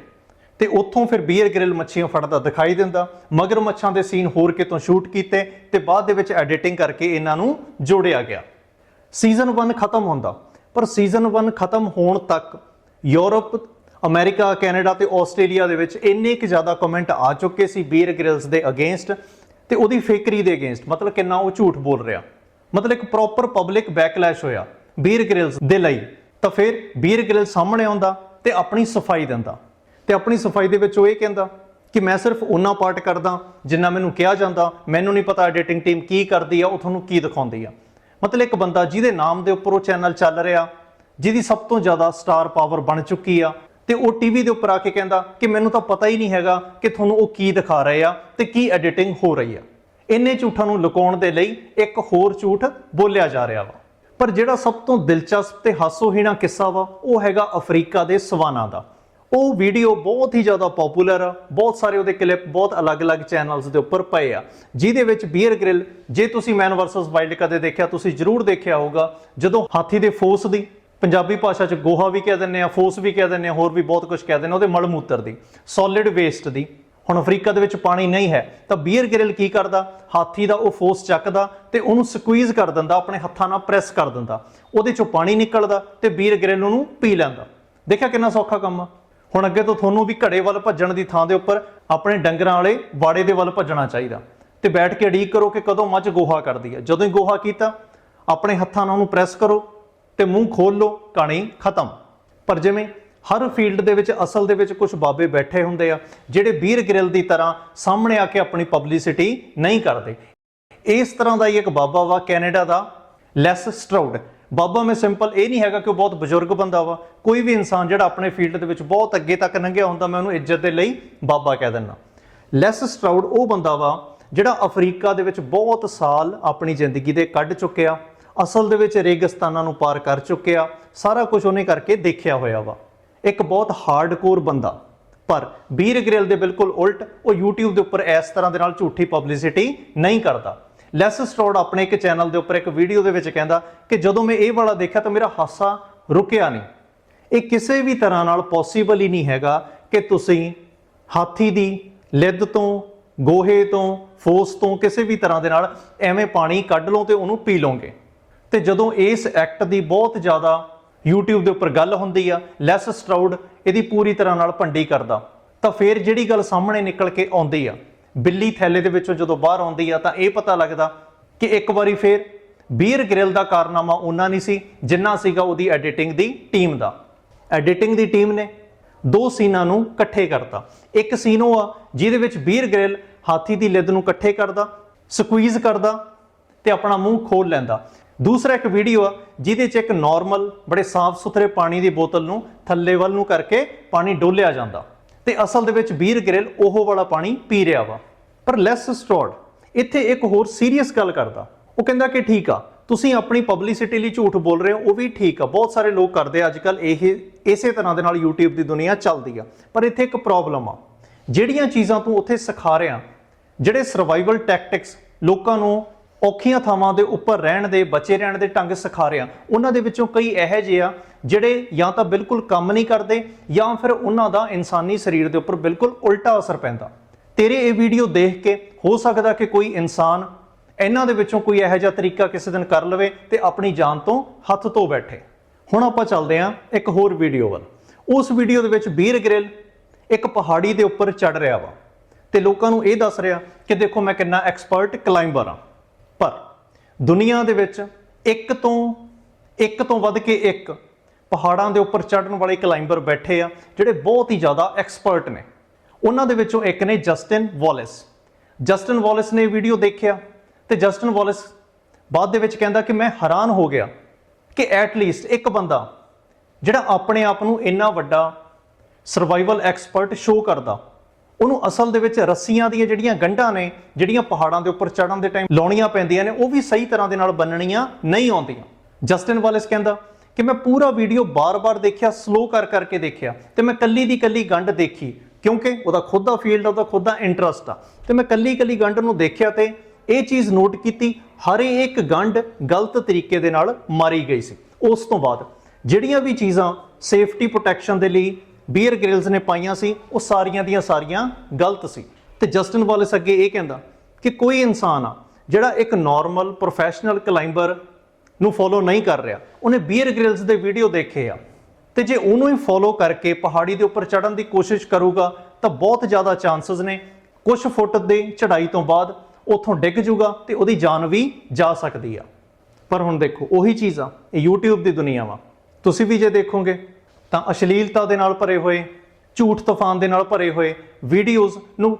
ਤੇ ਉੱਥੋਂ ਫਿਰ ਬੀਅਰ ਗ੍ਰਿਲ ਮੱਛੀਆਂ ਫੜਦਾ ਦਿਖਾਈ ਦਿੰਦਾ। ਮਗਰ ਮੱਛਾਂ ਦੇ ਸੀਨ ਹੋਰ ਕਿਤੋਂ ਸ਼ੂਟ ਕੀਤੇ ਤੇ ਬਾਅਦ ਦੇ ਵਿੱਚ ਐਡੀਟਿੰਗ ਕਰਕੇ ਇਹਨਾਂ ਨੂੰ ਜੋੜਿਆ ਗਿਆ। ਸੀਜ਼ਨ 1 ਖਤਮ ਹੁੰਦਾ। ਪਰ ਸੀਜ਼ਨ 1 ਖਤਮ ਹੋਣ ਤੱਕ ਯੂਰਪ, ਅਮਰੀਕਾ, ਕੈਨੇਡਾ ਤੇ ਆਸਟ੍ਰੇਲੀਆ ਦੇ ਵਿੱਚ ਇੰਨੇ ਕੁ ਜ਼ਿਆਦਾ ਕਮੈਂਟ ਆ ਚੁੱਕੇ ਸੀ ਬੀਅਰ ਗ੍ਰਿਲਸ ਦੇ ਅਗੇਂਸਟ ਤੇ ਉਹਦੀ ਫੇਕਰੀ ਦੇ ਅਗੇਂਸਟ ਮਤਲਬ ਕਿੰਨਾ ਉਹ ਝੂਠ ਬੋਲ ਰਿਹਾ। ਮਤਲਬ ਇੱਕ ਪ੍ਰੋਪਰ ਪਬਲਿਕ ਬੈਕਲੈਸ਼ ਹੋਇਆ ਬੀਅਰ ਗ੍ਰਿਲਸ ਦੇ ਲਈ। ਤਾਂ ਫਿਰ ਬੀਅਰ ਗ੍ਰਿਲ ਸਾਹਮਣੇ ਆਉਂਦਾ ਤੇ ਆਪਣੀ ਸਫ਼ਾਈ ਦਿੰਦਾ। ਤੇ ਆਪਣੀ ਸਫ਼ਾਈ ਦੇ ਵਿੱਚ ਉਹ ਇਹ ਕਹਿੰਦਾ ਕਿ ਮੈਂ ਸਿਰਫ ਉਹਨਾਂ ਪਾਰਟ ਕਰਦਾ ਜਿੰਨਾ ਮੈਨੂੰ ਕਿਹਾ ਜਾਂਦਾ, ਮੈਨੂੰ ਨਹੀਂ ਪਤਾ ਐਡੀਟਿੰਗ ਟੀਮ ਕੀ ਕਰਦੀ ਆ, ਉਹ ਤੁਹਾਨੂੰ ਕੀ ਦਿਖਾਉਂਦੀ ਆ। ਮਤਲਬ ਇੱਕ ਬੰਦਾ ਜਿਹਦੇ ਨਾਮ ਦੇ ਉੱਪਰ ਉਹ ਚੈਨਲ ਚੱਲ ਰਿਹਾ, ਜਿਹਦੀ ਸਭ ਤੋਂ ਜ਼ਿਆਦਾ ਸਟਾਰ ਪਾਵਰ ਬਣ ਚੁੱਕੀ ਆ, ਤੇ ਉਹ ਟੀਵੀ ਦੇ ਉੱਪਰ ਆ ਕੇ ਕਹਿੰਦਾ ਕਿ ਮੈਨੂੰ ਤਾਂ ਪਤਾ ਹੀ ਨਹੀਂ ਹੈਗਾ ਕਿ ਤੁਹਾਨੂੰ ਉਹ ਕੀ ਦਿਖਾ ਰਹੇ ਆ ਤੇ ਕੀ ਐਡੀਟਿੰਗ ਹੋ ਰਹੀ ਆ। ਇੰਨੇ ਝੂਠਾਂ ਨੂੰ ਲੁਕਾਉਣ ਦੇ ਲਈ ਇੱਕ ਹੋਰ ਝੂਠ ਬੋਲਿਆ ਜਾ ਰਿਹਾ ਵਾ। ਪਰ ਜਿਹੜਾ ਸਭ ਤੋਂ ਦਿਲਚਸਪ ਤੇ ਹਾਸੋਹੀਣਾ ਕਿੱਸਾ ਵਾ, ਉਹ ਹੈਗਾ ਅਫਰੀਕਾ ਦੇ ਸਵਾਨਾ ਦਾ। ਉਹ ਵੀਡੀਓ ਬਹੁਤ ਹੀ ਜ਼ਿਆਦਾ ਪਪੂਲਰ ਆ, ਬਹੁਤ ਸਾਰੇ ਉਹਦੇ ਕਲਿੱਪ ਬਹੁਤ ਅਲੱਗ-ਅਲੱਗ ਚੈਨਲਸ ਦੇ ਉੱਪਰ ਪਏ ਆ। ਜਿਹਦੇ ਵਿੱਚ ਬੀਅਰ ਗ੍ਰਿਲ ਜੇ ਤੁਸੀਂ ਮੈਨ ਵਰਸਸ ਵਾਈਲਡ ਕਦੇ ਦੇਖਿਆ, ਤੁਸੀਂ ਜ਼ਰੂਰ ਦੇਖਿਆ ਹੋਊਗਾ। ਜਦੋਂ ਹਾਥੀ ਦੇ ਫੋਸ ਦੀ, ਪੰਜਾਬੀ ਭਾਸ਼ਾ 'ਚ ਗੋਹਾ ਵੀ ਕਹਿ ਦਿੰਦੇ ਆ, ਫੋਸ ਵੀ ਕਹਿ ਦਿੰਦੇ ਆ, ਹੋਰ ਵੀ ਬਹੁਤ ਕੁਝ ਕਹਿ ਦਿੰਦੇ ਆ, ਉਹਦੇ ਮਲ ਮੂਤਰ ਦੀ ਸੋਲਿਡ ਵੇਸਟ ਦੀ। ਹੁਣ ਅਫਰੀਕਾ ਦੇ ਵਿੱਚ ਪਾਣੀ ਨਹੀਂ ਹੈ, ਤਾਂ ਬੀਅਰ ਗ੍ਰਿਲ ਕੀ ਕਰਦਾ? ਹਾਥੀ ਦਾ ਉਹ ਫੋਸ ਚੱਕਦਾ ਤੇ ਉਹਨੂੰ ਸਕੁਈਜ਼ ਕਰ ਦਿੰਦਾ, ਆਪਣੇ ਹੱਥਾਂ ਨਾਲ ਪ੍ਰੈਸ ਕਰ ਦਿੰਦਾ। ਉਹਦੇ ਚੋਂ ਪਾਣੀ ਨਿਕਲਦਾ ਤੇ ਬੀਅਰ ਗ੍ਰਿਲ ਉਹਨੂੰ ਪੀ ਲੈਂਦਾ। ਦੇਖਿਆ ਕਿੰਨਾ ਸੌਖਾ ਕੰਮ ਆ? ਹੁਣ ਅੱਗੇ ਤੋਂ ਤੁਹਾਨੂੰ ਵੀ ਘੜੇ ਵੱਲ ਭੱਜਣ ਦੀ ਥਾਂ ਦੇ ਉੱਪਰ ਆਪਣੇ ਡੰਗਰਾਂ ਵਾਲੇ ਬਾੜੇ ਦੇ ਵੱਲ ਭੱਜਣਾ ਚਾਹੀਦਾ। ਤੇ ਬੈਠ ਕੇ ਅੜੀਕ ਕਰੋ ਕਿ ਕਦੋਂ ਮੱਝ ਗੋਹਾ ਕਰਦੀ ਹੈ। ਜਦੋਂ ਹੀ ਗੋਹਾ ਕੀਤਾ, ਆਪਣੇ ਹੱਥਾਂ ਨਾਲ ਉਹਨੂੰ ਪ੍ਰੈਸ ਕਰੋ ਤੇ ਮੂੰਹ ਖੋਲ ਲਓ, ਕਹਾਣੀ ਖਤਮ। ਪਰ ਜਿਵੇਂ ਹਰ ਫੀਲਡ ਦੇ ਵਿੱਚ, ਅਸਲ ਦੇ ਵਿੱਚ ਕੁਝ ਬਾਬੇ ਬੈਠੇ ਹੁੰਦੇ ਆ, ਜਿਹੜੇ ਬੀਰ ਗ੍ਰਿਲ ਦੀ ਤਰ੍ਹਾਂ ਸਾਹਮਣੇ ਆ ਕੇ ਆਪਣੀ ਪਬਲਿਸਿਟੀ ਨਹੀਂ ਕਰਦੇ। ਇਸ ਤਰ੍ਹਾਂ ਦਾ ਹੀ ਇੱਕ ਬਾਬਾ ਵਾ ਕੈਨੇਡਾ ਦਾ, ਲੈਸ ਸਟਰਾਊਡ। ਬਾਬਾ ਮੈਂ ਸਿੰਪਲ ਇਹ ਨਹੀਂ ਹੈਗਾ ਕਿ ਉਹ ਬਹੁਤ ਬਜ਼ੁਰਗ ਬੰਦਾ ਵਾ। ਕੋਈ ਵੀ ਇਨਸਾਨ ਜਿਹੜਾ ਆਪਣੇ ਫੀਲਡ ਦੇ ਵਿੱਚ ਬਹੁਤ ਅੱਗੇ ਤੱਕ ਲੰਘਿਆ ਹੁੰਦਾ, ਮੈਂ ਉਹਨੂੰ ਇੱਜ਼ਤ ਦੇ ਲਈ ਬਾਬਾ ਕਹਿ ਦਿੰਦਾ। ਲੈਸ ਸਟਰਾਊਡ ਉਹ ਬੰਦਾ ਵਾ ਜਿਹੜਾ ਅਫਰੀਕਾ ਦੇ ਵਿੱਚ ਬਹੁਤ ਸਾਲ ਆਪਣੀ ਜ਼ਿੰਦਗੀ ਦੇ ਕੱਢ ਚੁੱਕਿਆ, ਅਸਲ ਦੇ ਵਿੱਚ ਰੇਗਿਸਤਾਨਾਂ ਨੂੰ ਪਾਰ ਕਰ ਚੁੱਕਿਆ, ਸਾਰਾ ਕੁਝ ਉਹਨੇ ਕਰਕੇ ਦੇਖਿਆ ਹੋਇਆ ਵਾ। ਇੱਕ ਬਹੁਤ ਹਾਰਡਕੋਰ ਬੰਦਾ। ਪਰ ਬੀਰ ਗ੍ਰਿਲ ਦੇ ਬਿਲਕੁਲ ਉਲਟ ਉਹ YouTube ਦੇ ਉੱਪਰ ਇਸ ਤਰ੍ਹਾਂ ਦੇ ਨਾਲ ਝੂਠੀ ਪਬਲਿਸਿਟੀ ਨਹੀਂ ਕਰਦਾ। ਲੈਸ ਸਟੋਰਡ ਆਪਣੇ ਇੱਕ ਚੈਨਲ ਦੇ ਉੱਪਰ ਇੱਕ ਵੀਡੀਓ ਦੇ ਵਿੱਚ ਕਹਿੰਦਾ ਕਿ ਜਦੋਂ ਮੈਂ ਇਹ ਵਾਲਾ ਦੇਖਿਆ ਤਾਂ ਮੇਰਾ ਹਾਸਾ ਰੁਕਿਆ ਨਹੀਂ। ਇਹ ਕਿਸੇ ਵੀ ਤਰ੍ਹਾਂ ਨਾਲ ਪੋਸੀਬਲ ਹੀ ਨਹੀਂ ਹੈਗਾ ਕਿ ਤੁਸੀਂ ਹਾਥੀ ਦੀ ਲਿੱਦ ਤੋਂ, ਗੋਹੇ ਤੋਂ, ਫੋਸ ਤੋਂ ਕਿਸੇ ਵੀ ਤਰ੍ਹਾਂ ਦੇ ਨਾਲ ਐਵੇਂ ਪਾਣੀ ਕੱਢ ਲਓ ਤੇ ਉਹਨੂੰ ਪੀ ਲਓਗੇ। ਤੇ ਜਦੋਂ ਇਸ ਐਕਟ ਦੀ ਬਹੁਤ ਜ਼ਿਆਦਾ YouTube ਦੇ ਉੱਪਰ ਗੱਲ ਹੁੰਦੀ ਆ ਲੈਸ ਸਟਰਾਊਡ ਇਹਦੀ ਪੂਰੀ ਤਰ੍ਹਾਂ ਨਾਲ ਭੰਡੀ ਕਰਦਾ। ਤਾਂ ਫਿਰ ਜਿਹੜੀ ਗੱਲ ਸਾਹਮਣੇ ਨਿਕਲ ਕੇ ਆਉਂਦੀ ਆ ਬਿੱਲੀ ਥੈਲੇ ਦੇ ਵਿੱਚੋਂ ਜਦੋਂ ਬਾਹਰ ਆਉਂਦੀ ਆ ਤਾਂ ਇਹ ਪਤਾ ਲੱਗਦਾ ਕਿ ਇੱਕ ਵਾਰੀ ਫੇਰ ਬੀਅਰ ਗ੍ਰਿਲ ਦਾ ਕਾਰਨਾਮਾ ਉਹਨਾਂ ਨਹੀਂ ਸੀ, ਜਿੰਨਾ ਸੀਗਾ ਉਹਦੀ ਐਡੀਟਿੰਗ ਦੀ ਟੀਮ ਦਾ। ਐਡੀਟਿੰਗ ਦੀ ਟੀਮ ਨੇ ਦੋ ਸੀਨਾਂ ਨੂੰ ਇਕੱਠੇ ਕਰਤਾ। ਇੱਕ ਸੀਨ ਉਹ ਆ, ਜਿਹਦੇ ਵਿੱਚ ਬੀਅਰ ਗ੍ਰਿਲ ਹਾਥੀ ਦੀ ਲਿੱਦ ਨੂੰ ਇਕੱਠੇ ਕਰਦਾ ਸਕੁਈਜ਼ ਕਰਦਾ ਤੇ ਆਪਣਾ ਮੂੰਹ ਖੋਲ ਲੈਂਦਾ। ਦੂਸਰਾ ਇੱਕ ਵੀਡੀਓ ਆ, ਜਿਹਦੇ 'ਚ ਇੱਕ ਨਾਰਮਲ ਬੜੇ ਸਾਫ਼ ਸੁਥਰੇ ਪਾਣੀ ਦੀ ਬੋਤਲ ਨੂੰ ਥੱਲੇ ਵੱਲ ਨੂੰ ਕਰਕੇ ਪਾਣੀ ਡੋਲਿਆ ਜਾਂਦਾ। ਤੇ ਅਸਲ ਦੇ ਵਿੱਚ ਬੀਰ ਗ੍ਰਿਲ ਉਹ ਵਾਲਾ ਪਾਣੀ ਪੀ ਰਿਹਾ ਵਾ। ਪਰ ਲੈਸ ਸਟੋਰਡ ਇੱਥੇ ਇੱਕ ਹੋਰ ਸੀਰੀਅਸ ਗੱਲ ਕਰਦਾ। ਉਹ ਕਹਿੰਦਾ ਕਿ ਠੀਕ ਆ, ਤੁਸੀਂ ਆਪਣੀ ਪਬਲਿਸਿਟੀ ਲਈ ਝੂਠ ਬੋਲ ਰਹੇ ਹੋ, ਉਹ ਵੀ ਠੀਕ ਆ। ਬਹੁਤ ਸਾਰੇ ਲੋਕ ਕਰਦੇ ਆ ਅੱਜਕੱਲ ਇਹ, ਇਸੇ ਤਰ੍ਹਾਂ ਦੇ ਨਾਲ YouTube ਦੀ ਦੁਨੀਆ ਚੱਲਦੀ ਆ। ਪਰ ਇੱਥੇ ਇੱਕ ਪ੍ਰੋਬਲਮ ਆ। ਜਿਹੜੀਆਂ ਚੀਜ਼ਾਂ ਤੂੰ ਉੱਥੇ ਸਿਖਾ ਰਿਹਾ, ਜਿਹੜੇ ਸਰਵਾਈਵਲ ਟੈਕਟਿਕਸ ਲੋਕਾਂ ਨੂੰ ਔਖੀਆਂ ਥਾਵਾਂ ਦੇ ਉੱਪਰ ਰਹਿਣ ਦੇ, ਬਚੇ ਰਹਿਣ ਦੇ ਢੰਗ ਸਿਖਾ ਰਿਹਾ, ਉਹਨਾਂ ਦੇ ਵਿੱਚੋਂ ਕਈ ਇਹੋ ਜਿਹੇ ਆ ਜਿਹੜੇ ਜਾਂ ਤਾਂ ਬਿਲਕੁਲ ਕੰਮ ਨਹੀਂ ਕਰਦੇ ਜਾਂ ਫਿਰ ਉਹਨਾਂ ਦਾ ਇਨਸਾਨੀ ਸਰੀਰ ਦੇ ਉੱਪਰ ਬਿਲਕੁਲ ਉਲਟਾ ਅਸਰ ਪੈਂਦਾ। ਤੇਰੇ ਇਹ ਵੀਡੀਓ ਦੇਖ ਕੇ ਹੋ ਸਕਦਾ ਕਿ ਕੋਈ ਇਨਸਾਨ ਇਹਨਾਂ ਦੇ ਵਿੱਚੋਂ ਕੋਈ ਇਹੋ ਜਿਹਾ ਤਰੀਕਾ ਕਿਸੇ ਦਿਨ ਕਰ ਲਵੇ ਤੇ ਆਪਣੀ ਜਾਨ ਤੋਂ ਹੱਥ ਧੋ ਬੈਠੇ। ਹੁਣ ਆਪਾਂ ਚੱਲਦੇ ਹਾਂ ਇੱਕ ਹੋਰ ਵੀਡੀਓ ਵੱਲ। ਉਸ ਵੀਡੀਓ ਦੇ ਵਿੱਚ ਬੀਰ ਗ੍ਰਿਲ ਇੱਕ ਪਹਾੜੀ ਦੇ ਉੱਪਰ ਚੜ ਰਿਹਾ ਵਾ ਤੇ ਲੋਕਾਂ ਨੂੰ ਇਹ ਦੱਸ ਰਿਹਾ ਕਿ ਦੇਖੋ ਮੈਂ ਕਿੰਨਾ ਐਕਸਪਰਟ ਕਲਾਈਂਬਰ ਆ ਪਰ ਦੁਨੀਆ ਦੇ ਵਿੱਚ ਇੱਕ ਤੋਂ ਇੱਕ ਤੋਂ ਵੱਧ ਕੇ ਇੱਕ ਪਹਾੜਾਂ ਦੇ ਉੱਪਰ ਚੜ੍ਹਨ ਵਾਲੇ ਕਲਾਈਂਬਰ ਬੈਠੇ ਆ, ਜਿਹੜੇ ਬਹੁਤ ਹੀ ਜ਼ਿਆਦਾ ਐਕਸਪਰਟ ਨੇ। ਉਹਨਾਂ ਦੇ ਵਿੱਚੋਂ ਇੱਕ ਨੇ ਜਸਟਿਨ ਵਾਲਿਸ। ਜਸਟਿਨ ਵਾਲਿਸ ਨੇ ਵੀਡੀਓ ਦੇਖਿਆ ਤੇ ਜਸਟਿਨ ਵਾਲਿਸ ਬਾਅਦ ਦੇ ਵਿੱਚ ਕਹਿੰਦਾ ਕਿ ਮੈਂ ਹੈਰਾਨ ਹੋ ਗਿਆ ਕਿ ਐਟ ਲੀਸਟ ਇੱਕ ਬੰਦਾ ਜਿਹੜਾ ਆਪਣੇ ਆਪ ਨੂੰ ਇੰਨਾ ਵੱਡਾ ਸਰਵਾਈਵਲ ਐਕਸਪਰਟ ਸ਼ੋ ਕਰਦਾ, ਉਹਨੂੰ ਅਸਲ ਦੇ ਵਿੱਚ ਰੱਸੀਆਂ ਦੀਆਂ ਜਿਹੜੀਆਂ ਗੰਢਾਂ ਨੇ, ਜਿਹੜੀਆਂ ਪਹਾੜਾਂ ਦੇ ਉੱਪਰ ਚੜ੍ਹਨ ਦੇ ਟਾਈਮ ਲਾਉਣੀਆਂ ਪੈਂਦੀਆਂ ਨੇ, ਉਹ ਵੀ ਸਹੀ ਤਰ੍ਹਾਂ ਦੇ ਨਾਲ ਬੰਨਣੀਆਂ ਨਹੀਂ ਆਉਂਦੀਆਂ। ਜਸਟਿਨ ਵਾਲਿਸ ਕਹਿੰਦਾ ਕਿ ਮੈਂ ਪੂਰਾ ਵੀਡੀਓ ਬਾਰ-ਬਾਰ ਦੇਖਿਆ ਸਲੋ ਕਰ ਕਰਕੇ ਦੇਖਿਆ ਤੇ ਮੈਂ ਕੱਲੀ ਦੀ ਕੱਲੀ ਗੰਢ ਦੇਖੀ। ਕਿਉਂਕਿ ਉਹਦਾ ਖੁਦ ਦਾ ਫੀਲਡ ਆ, ਉਹਦਾ ਖੁਦ ਦਾ ਇੰਟਰਸਟ ਆ। ਤੇ ਮੈਂ ਕੱਲੀ ਕੱਲੀ ਗੰਢ ਨੂੰ ਦੇਖਿਆ ਤੇ ਇਹ ਚੀਜ਼ ਨੋਟ ਕੀਤੀ, ਹਰ ਇੱਕ ਗੰਢ ਗਲਤ ਤਰੀਕੇ ਦੇ ਨਾਲ ਮਾਰੀ ਗਈ ਸੀ। ਉਸ ਤੋਂ ਬਾਅਦ ਜਿਹੜੀਆਂ ਵੀ ਚੀਜ਼ਾਂ ਸੇਫਟੀ ਪ੍ਰੋਟੈਕਸ਼ਨ ਦੇ ਲਈ ਬੀਅਰ ਗ੍ਰਿਲਸ ਨੇ ਪਾਈਆਂ ਸੀ, ਉਹ ਸਾਰੀਆਂ ਦੀਆਂ ਸਾਰੀਆਂ ਗਲਤ ਸੀ। ਤੇ ਜਸਟਨ ਵਾਲਿਸ ਅੱਗੇ ਇਹ ਕਹਿੰਦਾ ਕਿ ਕੋਈ ਇਨਸਾਨ ਆ, ਜਿਹੜਾ ਇੱਕ ਨਾਰਮਲ ਪ੍ਰੋਫੈਸ਼ਨਲ ਕਲਾਈਂਬਰ ਨੂੰ ਫੋਲੋ ਨਹੀਂ ਕਰ ਰਿਹਾ। ਉਹਨੇ ਬੀਅਰ ਗ੍ਰਿਲਸ ਦੇ ਵੀਡੀਓ ਦੇਖੇ ਆ। ਤੇ ਜੇ ਉਹਨੂੰ ਹੀ ਫੋਲੋ ਕਰਕੇ ਪਹਾੜੀ ਦੇ ਉੱਪਰ ਚੜਨ ਦੀ ਕੋਸ਼ਿਸ਼ ਕਰੂਗਾ, ਤਾਂ ਬਹੁਤ ਜ਼ਿਆਦਾ ਚਾਂਸਸ ਨੇ। ਕੁਝ ਫੁੱਟ ਦੇ ਚੜਾਈ ਤੋਂ ਬਾਅਦ ਉੱਥੋਂ ਡਿੱਗ ਜੂਗਾ ਤੇ ਉਹਦੀ ਜਾਨ ਵੀ ਜਾ ਸਕਦੀ ਆ। ਪਰ ਹੁਣ ਦੇਖੋ, ਉਹੀ ਚੀਜ਼ ਆ, ਇਹ YouTube ਦੀ ਦੁਨੀਆ ਵਾ। ਤੁਸੀਂ ਵੀ ਜੇ ਦੇਖੋਗੇ, ਤਾਂ ਅਸ਼ਲੀਲਤਾ ਦੇ ਨਾਲ ਭਰੇ ਹੋਏ, ਝੂਠ ਤੂਫਾਨ ਦੇ ਨਾਲ ਭਰੇ ਹੋਏ ਵੀਡੀਓਜ਼ ਨੂੰ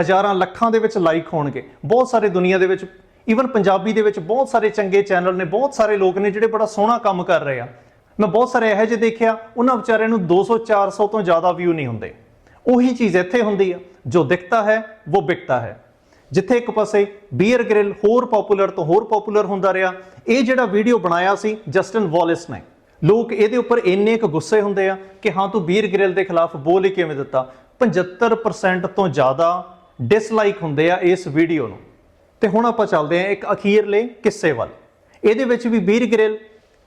ਹਜ਼ਾਰਾਂ ਲੱਖਾਂ ਦੇ ਵਿੱਚ ਲਾਈਕ ਹੋਣਗੇ। ਬਹੁਤ ਸਾਰੇ ਦੁਨੀਆ ਦੇ ਵਿੱਚ ਈਵਨ ਪੰਜਾਬੀ ਦੇ ਵਿੱਚ ਬਹੁਤ ਸਾਰੇ ਚੰਗੇ ਚੈਨਲ ਨੇ, ਬਹੁਤ ਸਾਰੇ ਲੋਕ ਨੇ ਜਿਹੜੇ ਬੜਾ ਸੋਹਣਾ ਕੰਮ ਕਰ ਰਹੇ ਆ। ਮੈਂ ਬਹੁਤ ਸਾਰੇ ਇਹੋ ਜਿਹੇ ਦੇਖਿਆ, ਉਹਨਾਂ ਵਿਚਾਰਿਆਂ ਨੂੰ 200 400 ਤੋਂ ਜ਼ਿਆਦਾ ਵਿਊ ਨਹੀਂ ਹੁੰਦੇ। ਉਹੀ ਚੀਜ਼ ਇੱਥੇ ਹੁੰਦੀ ਆ, ਜੋ ਦਿਖਤਾ ਹੈ, ਉਹ ਵਿਕਤਾ ਹੈ। ਜਿੱਥੇ ਇੱਕ ਪਾਸੇ ਬੀਅਰ ਗ੍ਰਿਲ ਹੋਰ ਪਪੂਲਰ ਤੋਂ ਹੋਰ ਪਪੂਲਰ ਹੁੰਦਾ ਰਿਹਾ, ਇਹ ਜਿਹੜਾ ਵੀਡੀਓ ਬਣਾਇਆ ਸੀ, ਜਸਟਨ ਵਾਲਿਸ ਨੇ। ਲੋਕ ਇਹਦੇ ਉੱਪਰ ਇੰਨੇ ਕੁ ਗੁੱਸੇ ਹੁੰਦੇ ਆ ਕਿ ਹਾਂ, ਤੂੰ ਬੀਅਰ ਗ੍ਰਿਲ ਦੇ ਖਿਲਾਫ ਬੋਲ ਹੀ ਕਿਵੇਂ ਦਿੱਤਾ? 75% ਤੋਂ ਜ਼ਿਆਦਾ ਡਿਸਲਾਈਕ ਹੁੰਦੇ ਆ ਇਸ ਵੀਡੀਓ ਨੂੰ। ਤੇ ਹੁਣ ਆਪਾਂ ਚੱਲਦੇ ਹਾਂ ਇੱਕ ਅਖੀਰਲੇ ਕਿੱਸੇ ਵੱਲ। ਇਹਦੇ ਵਿੱਚ ਵੀ ਬੀਅਰ ਗ੍ਰਿਲ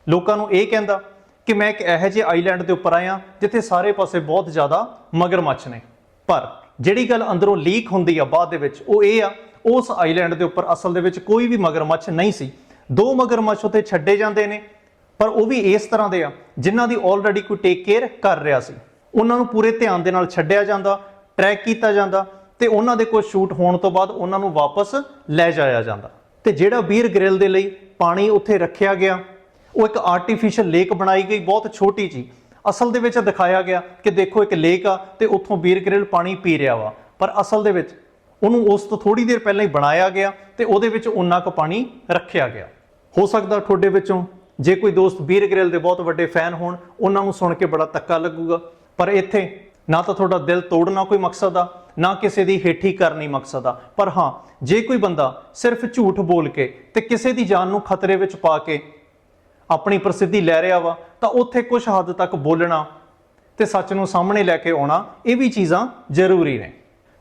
ਲੋਕਾਂ ਨੂੰ ਇਹ ਕਹਿੰਦਾ ਕਿ ਮੈਂ ਇੱਕ ਇਹੋ ਜਿਹੇ ਆਈਲੈਂਡ ਦੇ ਉੱਪਰ ਆਇਆ ਜਿੱਥੇ ਸਾਰੇ ਪਾਸੇ ਬਹੁਤ ਜ਼ਿਆਦਾ ਮਗਰਮੱਛ ਨੇ। ਪਰ ਜਿਹੜੀ ਗੱਲ ਅੰਦਰੋਂ ਲੀਕ ਹੁੰਦੀ ਆ ਬਾਅਦ ਦੇ ਵਿੱਚ, ਉਹ ਇਹ ਆ, ਉਸ ਆਈਲੈਂਡ ਦੇ ਉੱਪਰ ਅਸਲ ਦੇ ਵਿੱਚ ਕੋਈ ਵੀ ਮਗਰਮੱਛ ਨਹੀਂ ਸੀ। ਦੋ ਮਗਰਮੱਛ ਉੱਤੇ ਛੱਡੇ ਜਾਂਦੇ ਨੇ, ਪਰ ਉਹ ਵੀ ਇਸ ਤਰ੍ਹਾਂ ਦੇ ਆ ਜਿਨ੍ਹਾਂ ਦੀ ਆਲਰੇਡੀ ਕੋਈ ਟੇਕ ਕੇਅਰ ਕਰ ਰਿਹਾ ਸੀ। ਉਹਨਾਂ ਨੂੰ ਪੂਰੇ ਧਿਆਨ ਦੇ ਨਾਲ ਛੱਡਿਆ ਜਾਂਦਾ ਟਰੈਕ ਕੀਤਾ ਜਾਂਦਾ ਤੇ ਉਹਨਾਂ ਦੇ ਕੋਲ ਸ਼ੂਟ ਹੋਣ ਤੋਂ ਬਾਅਦ ਉਹਨਾਂ ਨੂੰ ਵਾਪਸ ਲੈ ਜਾਇਆ ਜਾਂਦਾ। ਤੇ ਜਿਹੜਾ ਬੀਰ ਗ੍ਰਿਲ ਦੇ ਲਈ ਪਾਣੀ ਉੱਥੇ ਰੱਖਿਆ ਗਿਆ, ਉਹ ਇੱਕ ਆਰਟੀਫੀਸ਼ੀਅਲ ਲੇਕ ਬਣਾਈ ਗਈ, ਬਹੁਤ ਛੋਟੀ ਜੀ ਅਸਲ ਦੇ ਵਿੱਚ ਦਿਖਾਇਆ ਗਿਆ ਕਿ ਦੇਖੋ ਇੱਕ ਲੇਕ ਆ ਤੇ ਉੱਥੋਂ ਬੀਰ ਗ੍ਰਿਲ ਪਾਣੀ ਪੀ ਰਿਹਾ ਵਾ। ਪਰ ਅਸਲ ਦੇ ਵਿੱਚ ਉਹਨੂੰ ਉਸ ਤੋਂ ਥੋੜੀ ਦੇਰ ਪਹਿਲਾਂ ਹੀ ਬਣਾਇਆ ਗਿਆ ਤੇ ਉਹਦੇ ਵਿੱਚ ਉਨਾ ਕੁ ਪਾਣੀ ਰੱਖਿਆ ਗਿਆ। ਹੋ ਸਕਦਾ ਤੁਹਾਡੇ ਵਿੱਚੋਂ ਜੇ ਕੋਈ ਦੋਸਤ ਬੀਰ ਗ੍ਰਿਲ ਦੇ ਬਹੁਤ ਵੱਡੇ ਫੈਨ ਹੋਣ, ਉਹਨਾਂ ਨੂੰ ਸੁਣ ਕੇ ਬੜਾ ਤੱਕਾ ਲੱਗੂਗਾ। ਪਰ ਇੱਥੇ ਨਾ ਤਾਂ ਤੁਹਾਡਾ ਦਿਲ ਤੋੜਨਾ ਕੋਈ ਮਕਸਦ ਆ ਨਾ ਕਿਸੇ ਦੀ ਹੇਠੀ ਕਰਨੀ ਮਕਸਦ ਆ। ਪਰ ਹਾਂ, ਜੇ ਕੋਈ ਬੰਦਾ ਸਿਰਫ ਝੂਠ ਬੋਲ ਕੇ ਤੇ ਕਿਸੇ ਦੀ ਜਾਨ ਨੂੰ ਖਤਰੇ ਵਿੱਚ ਪਾ ਕੇ ਆਪਣੀ ਪ੍ਰਸਿੱਧੀ ਲੈ ਰਿਹਾ ਵਾ, ਤਾਂ ਉੱਥੇ ਕੁਝ ਹੱਦ ਤੱਕ ਬੋਲਣਾ ਤੇ ਸੱਚ ਨੂੰ ਸਾਹਮਣੇ ਲੈ ਕੇ ਆਉਣਾ, ਇਹ ਵੀ ਚੀਜ਼ਾਂ ਜ਼ਰੂਰੀ ਨੇ।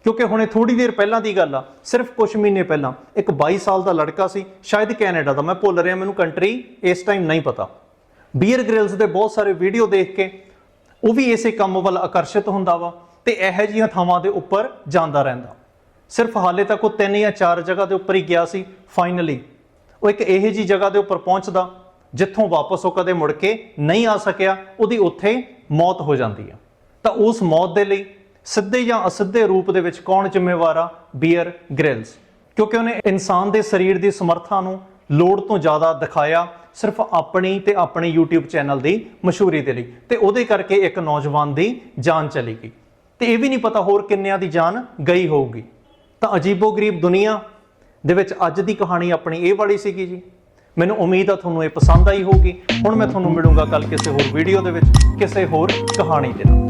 ਕਿਉਂਕਿ ਹੁਣੇ ਥੋੜੀ ਦੇਰ ਪਹਿਲਾਂ ਦੀ ਗੱਲ ਆ, ਸਿਰਫ ਕੁਝ ਮਹੀਨੇ ਪਹਿਲਾਂ, ਇੱਕ 22 ਸਾਲ ਦਾ ਲੜਕਾ ਸੀ, ਸ਼ਾਇਦ ਕੈਨੇਡਾ ਦਾ, ਮੈਂ ਭੁੱਲ ਰਿਹਾ, ਮੈਨੂੰ ਕੰਟਰੀ ਇਸ ਟਾਈਮ ਨਹੀਂ ਪਤਾ। ਬੀਅਰ ਗ੍ਰਿਲਸ ਦੇ ਬਹੁਤ ਸਾਰੇ ਵੀਡੀਓ ਦੇਖ ਕੇ, ਉਹ ਵੀ ਇਸੇ ਕੰਮ ਵੱਲ ਆਕਰਸ਼ਿਤ ਹੁੰਦਾ ਵਾ। ਤੇ ਇਹੋ ਜਿਹੀਆਂ ਥਾਵਾਂ ਦੇ ਉੱਪਰ ਜਾਂਦਾ ਰਹਿੰਦਾ। ਸਿਰਫ ਹਾਲੇ ਤੱਕ ਉਹ ਤਿੰਨ ਜਾਂ ਚਾਰ ਜਗ੍ਹਾ ਦੇ ਉੱਪਰ ਹੀ ਗਿਆ ਸੀ ਫਾਈਨਲੀ ਉਹ ਇੱਕ ਇਹੋ ਜਿਹੀ ਜਗ੍ਹਾ ਦੇ ਉੱਪਰ ਪਹੁੰਚਦਾ, ਜਿੱਥੋਂ ਵਾਪਸ ਉਹ ਕਦੇ ਮੁੜ ਕੇ ਨਹੀਂ ਆ ਸਕਿਆ, ਉਹਦੀ ਉੱਥੇ ਮੌਤ ਹੋ ਜਾਂਦੀ ਆ। ਤਾਂ ਉਸ ਮੌਤ ਦੇ ਲਈ ਸਿੱਧੇ ਜਾਂ ਅਸਿੱਧੇ ਰੂਪ ਦੇ ਵਿੱਚ ਕੌਣ ਜ਼ਿੰਮੇਵਾਰ ਆ? ਬੀਅਰ ਗ੍ਰਿਲਸ ਕਿਉਂਕਿ ਉਹਨੇ ਇਨਸਾਨ ਦੇ ਸਰੀਰ ਦੀ ਸਮਰੱਥਾ ਨੂੰ ਲੋੜ ਤੋਂ ਜ਼ਿਆਦਾ ਦਿਖਾਇਆ ਸਿਰਫ ਆਪਣੀ ਤੇ ਆਪਣੇ YouTube ਚੈਨਲ ਦੀ ਮਸ਼ਹੂਰੀ ਦੇ ਲਈ। ਤੇ ਉਹਦੇ ਕਰਕੇ ਇੱਕ ਨੌਜਵਾਨ ਦੀ ਜਾਨ ਚਲੀ ਗਈ। ਤੇ ਇਹ ਵੀ ਨਹੀਂ ਪਤਾ ਹੋਰ ਕਿੰਨਿਆਂ ਦੀ ਜਾਨ ਗਈ ਹੋਊਗੀ। ਤਾਂ ਅਜੀਬੋ-ਗਰੀਬ ਦੁਨੀਆ ਦੇ ਵਿੱਚ ਅੱਜ ਦੀ ਕਹਾਣੀ ਆਪਣੀ ਇਹ ਵਾਲੀ ਸੀਗੀ ਜੀ। ਮੈਨੂੰ ਉਮੀਦ ਆ ਤੁਹਾਨੂੰ ਇਹ ਪਸੰਦ ਆਈ ਹੋਊਗੀ। ਹੁਣ ਮੈਂ ਤੁਹਾਨੂੰ ਮਿਲੂੰਗਾ ਕੱਲ ਕਿਸੇ ਹੋਰ ਵੀਡੀਓ ਦੇ ਵਿੱਚ, ਕਿਸੇ ਹੋਰ ਕਹਾਣੀ ਦੇ ਨਾਲ।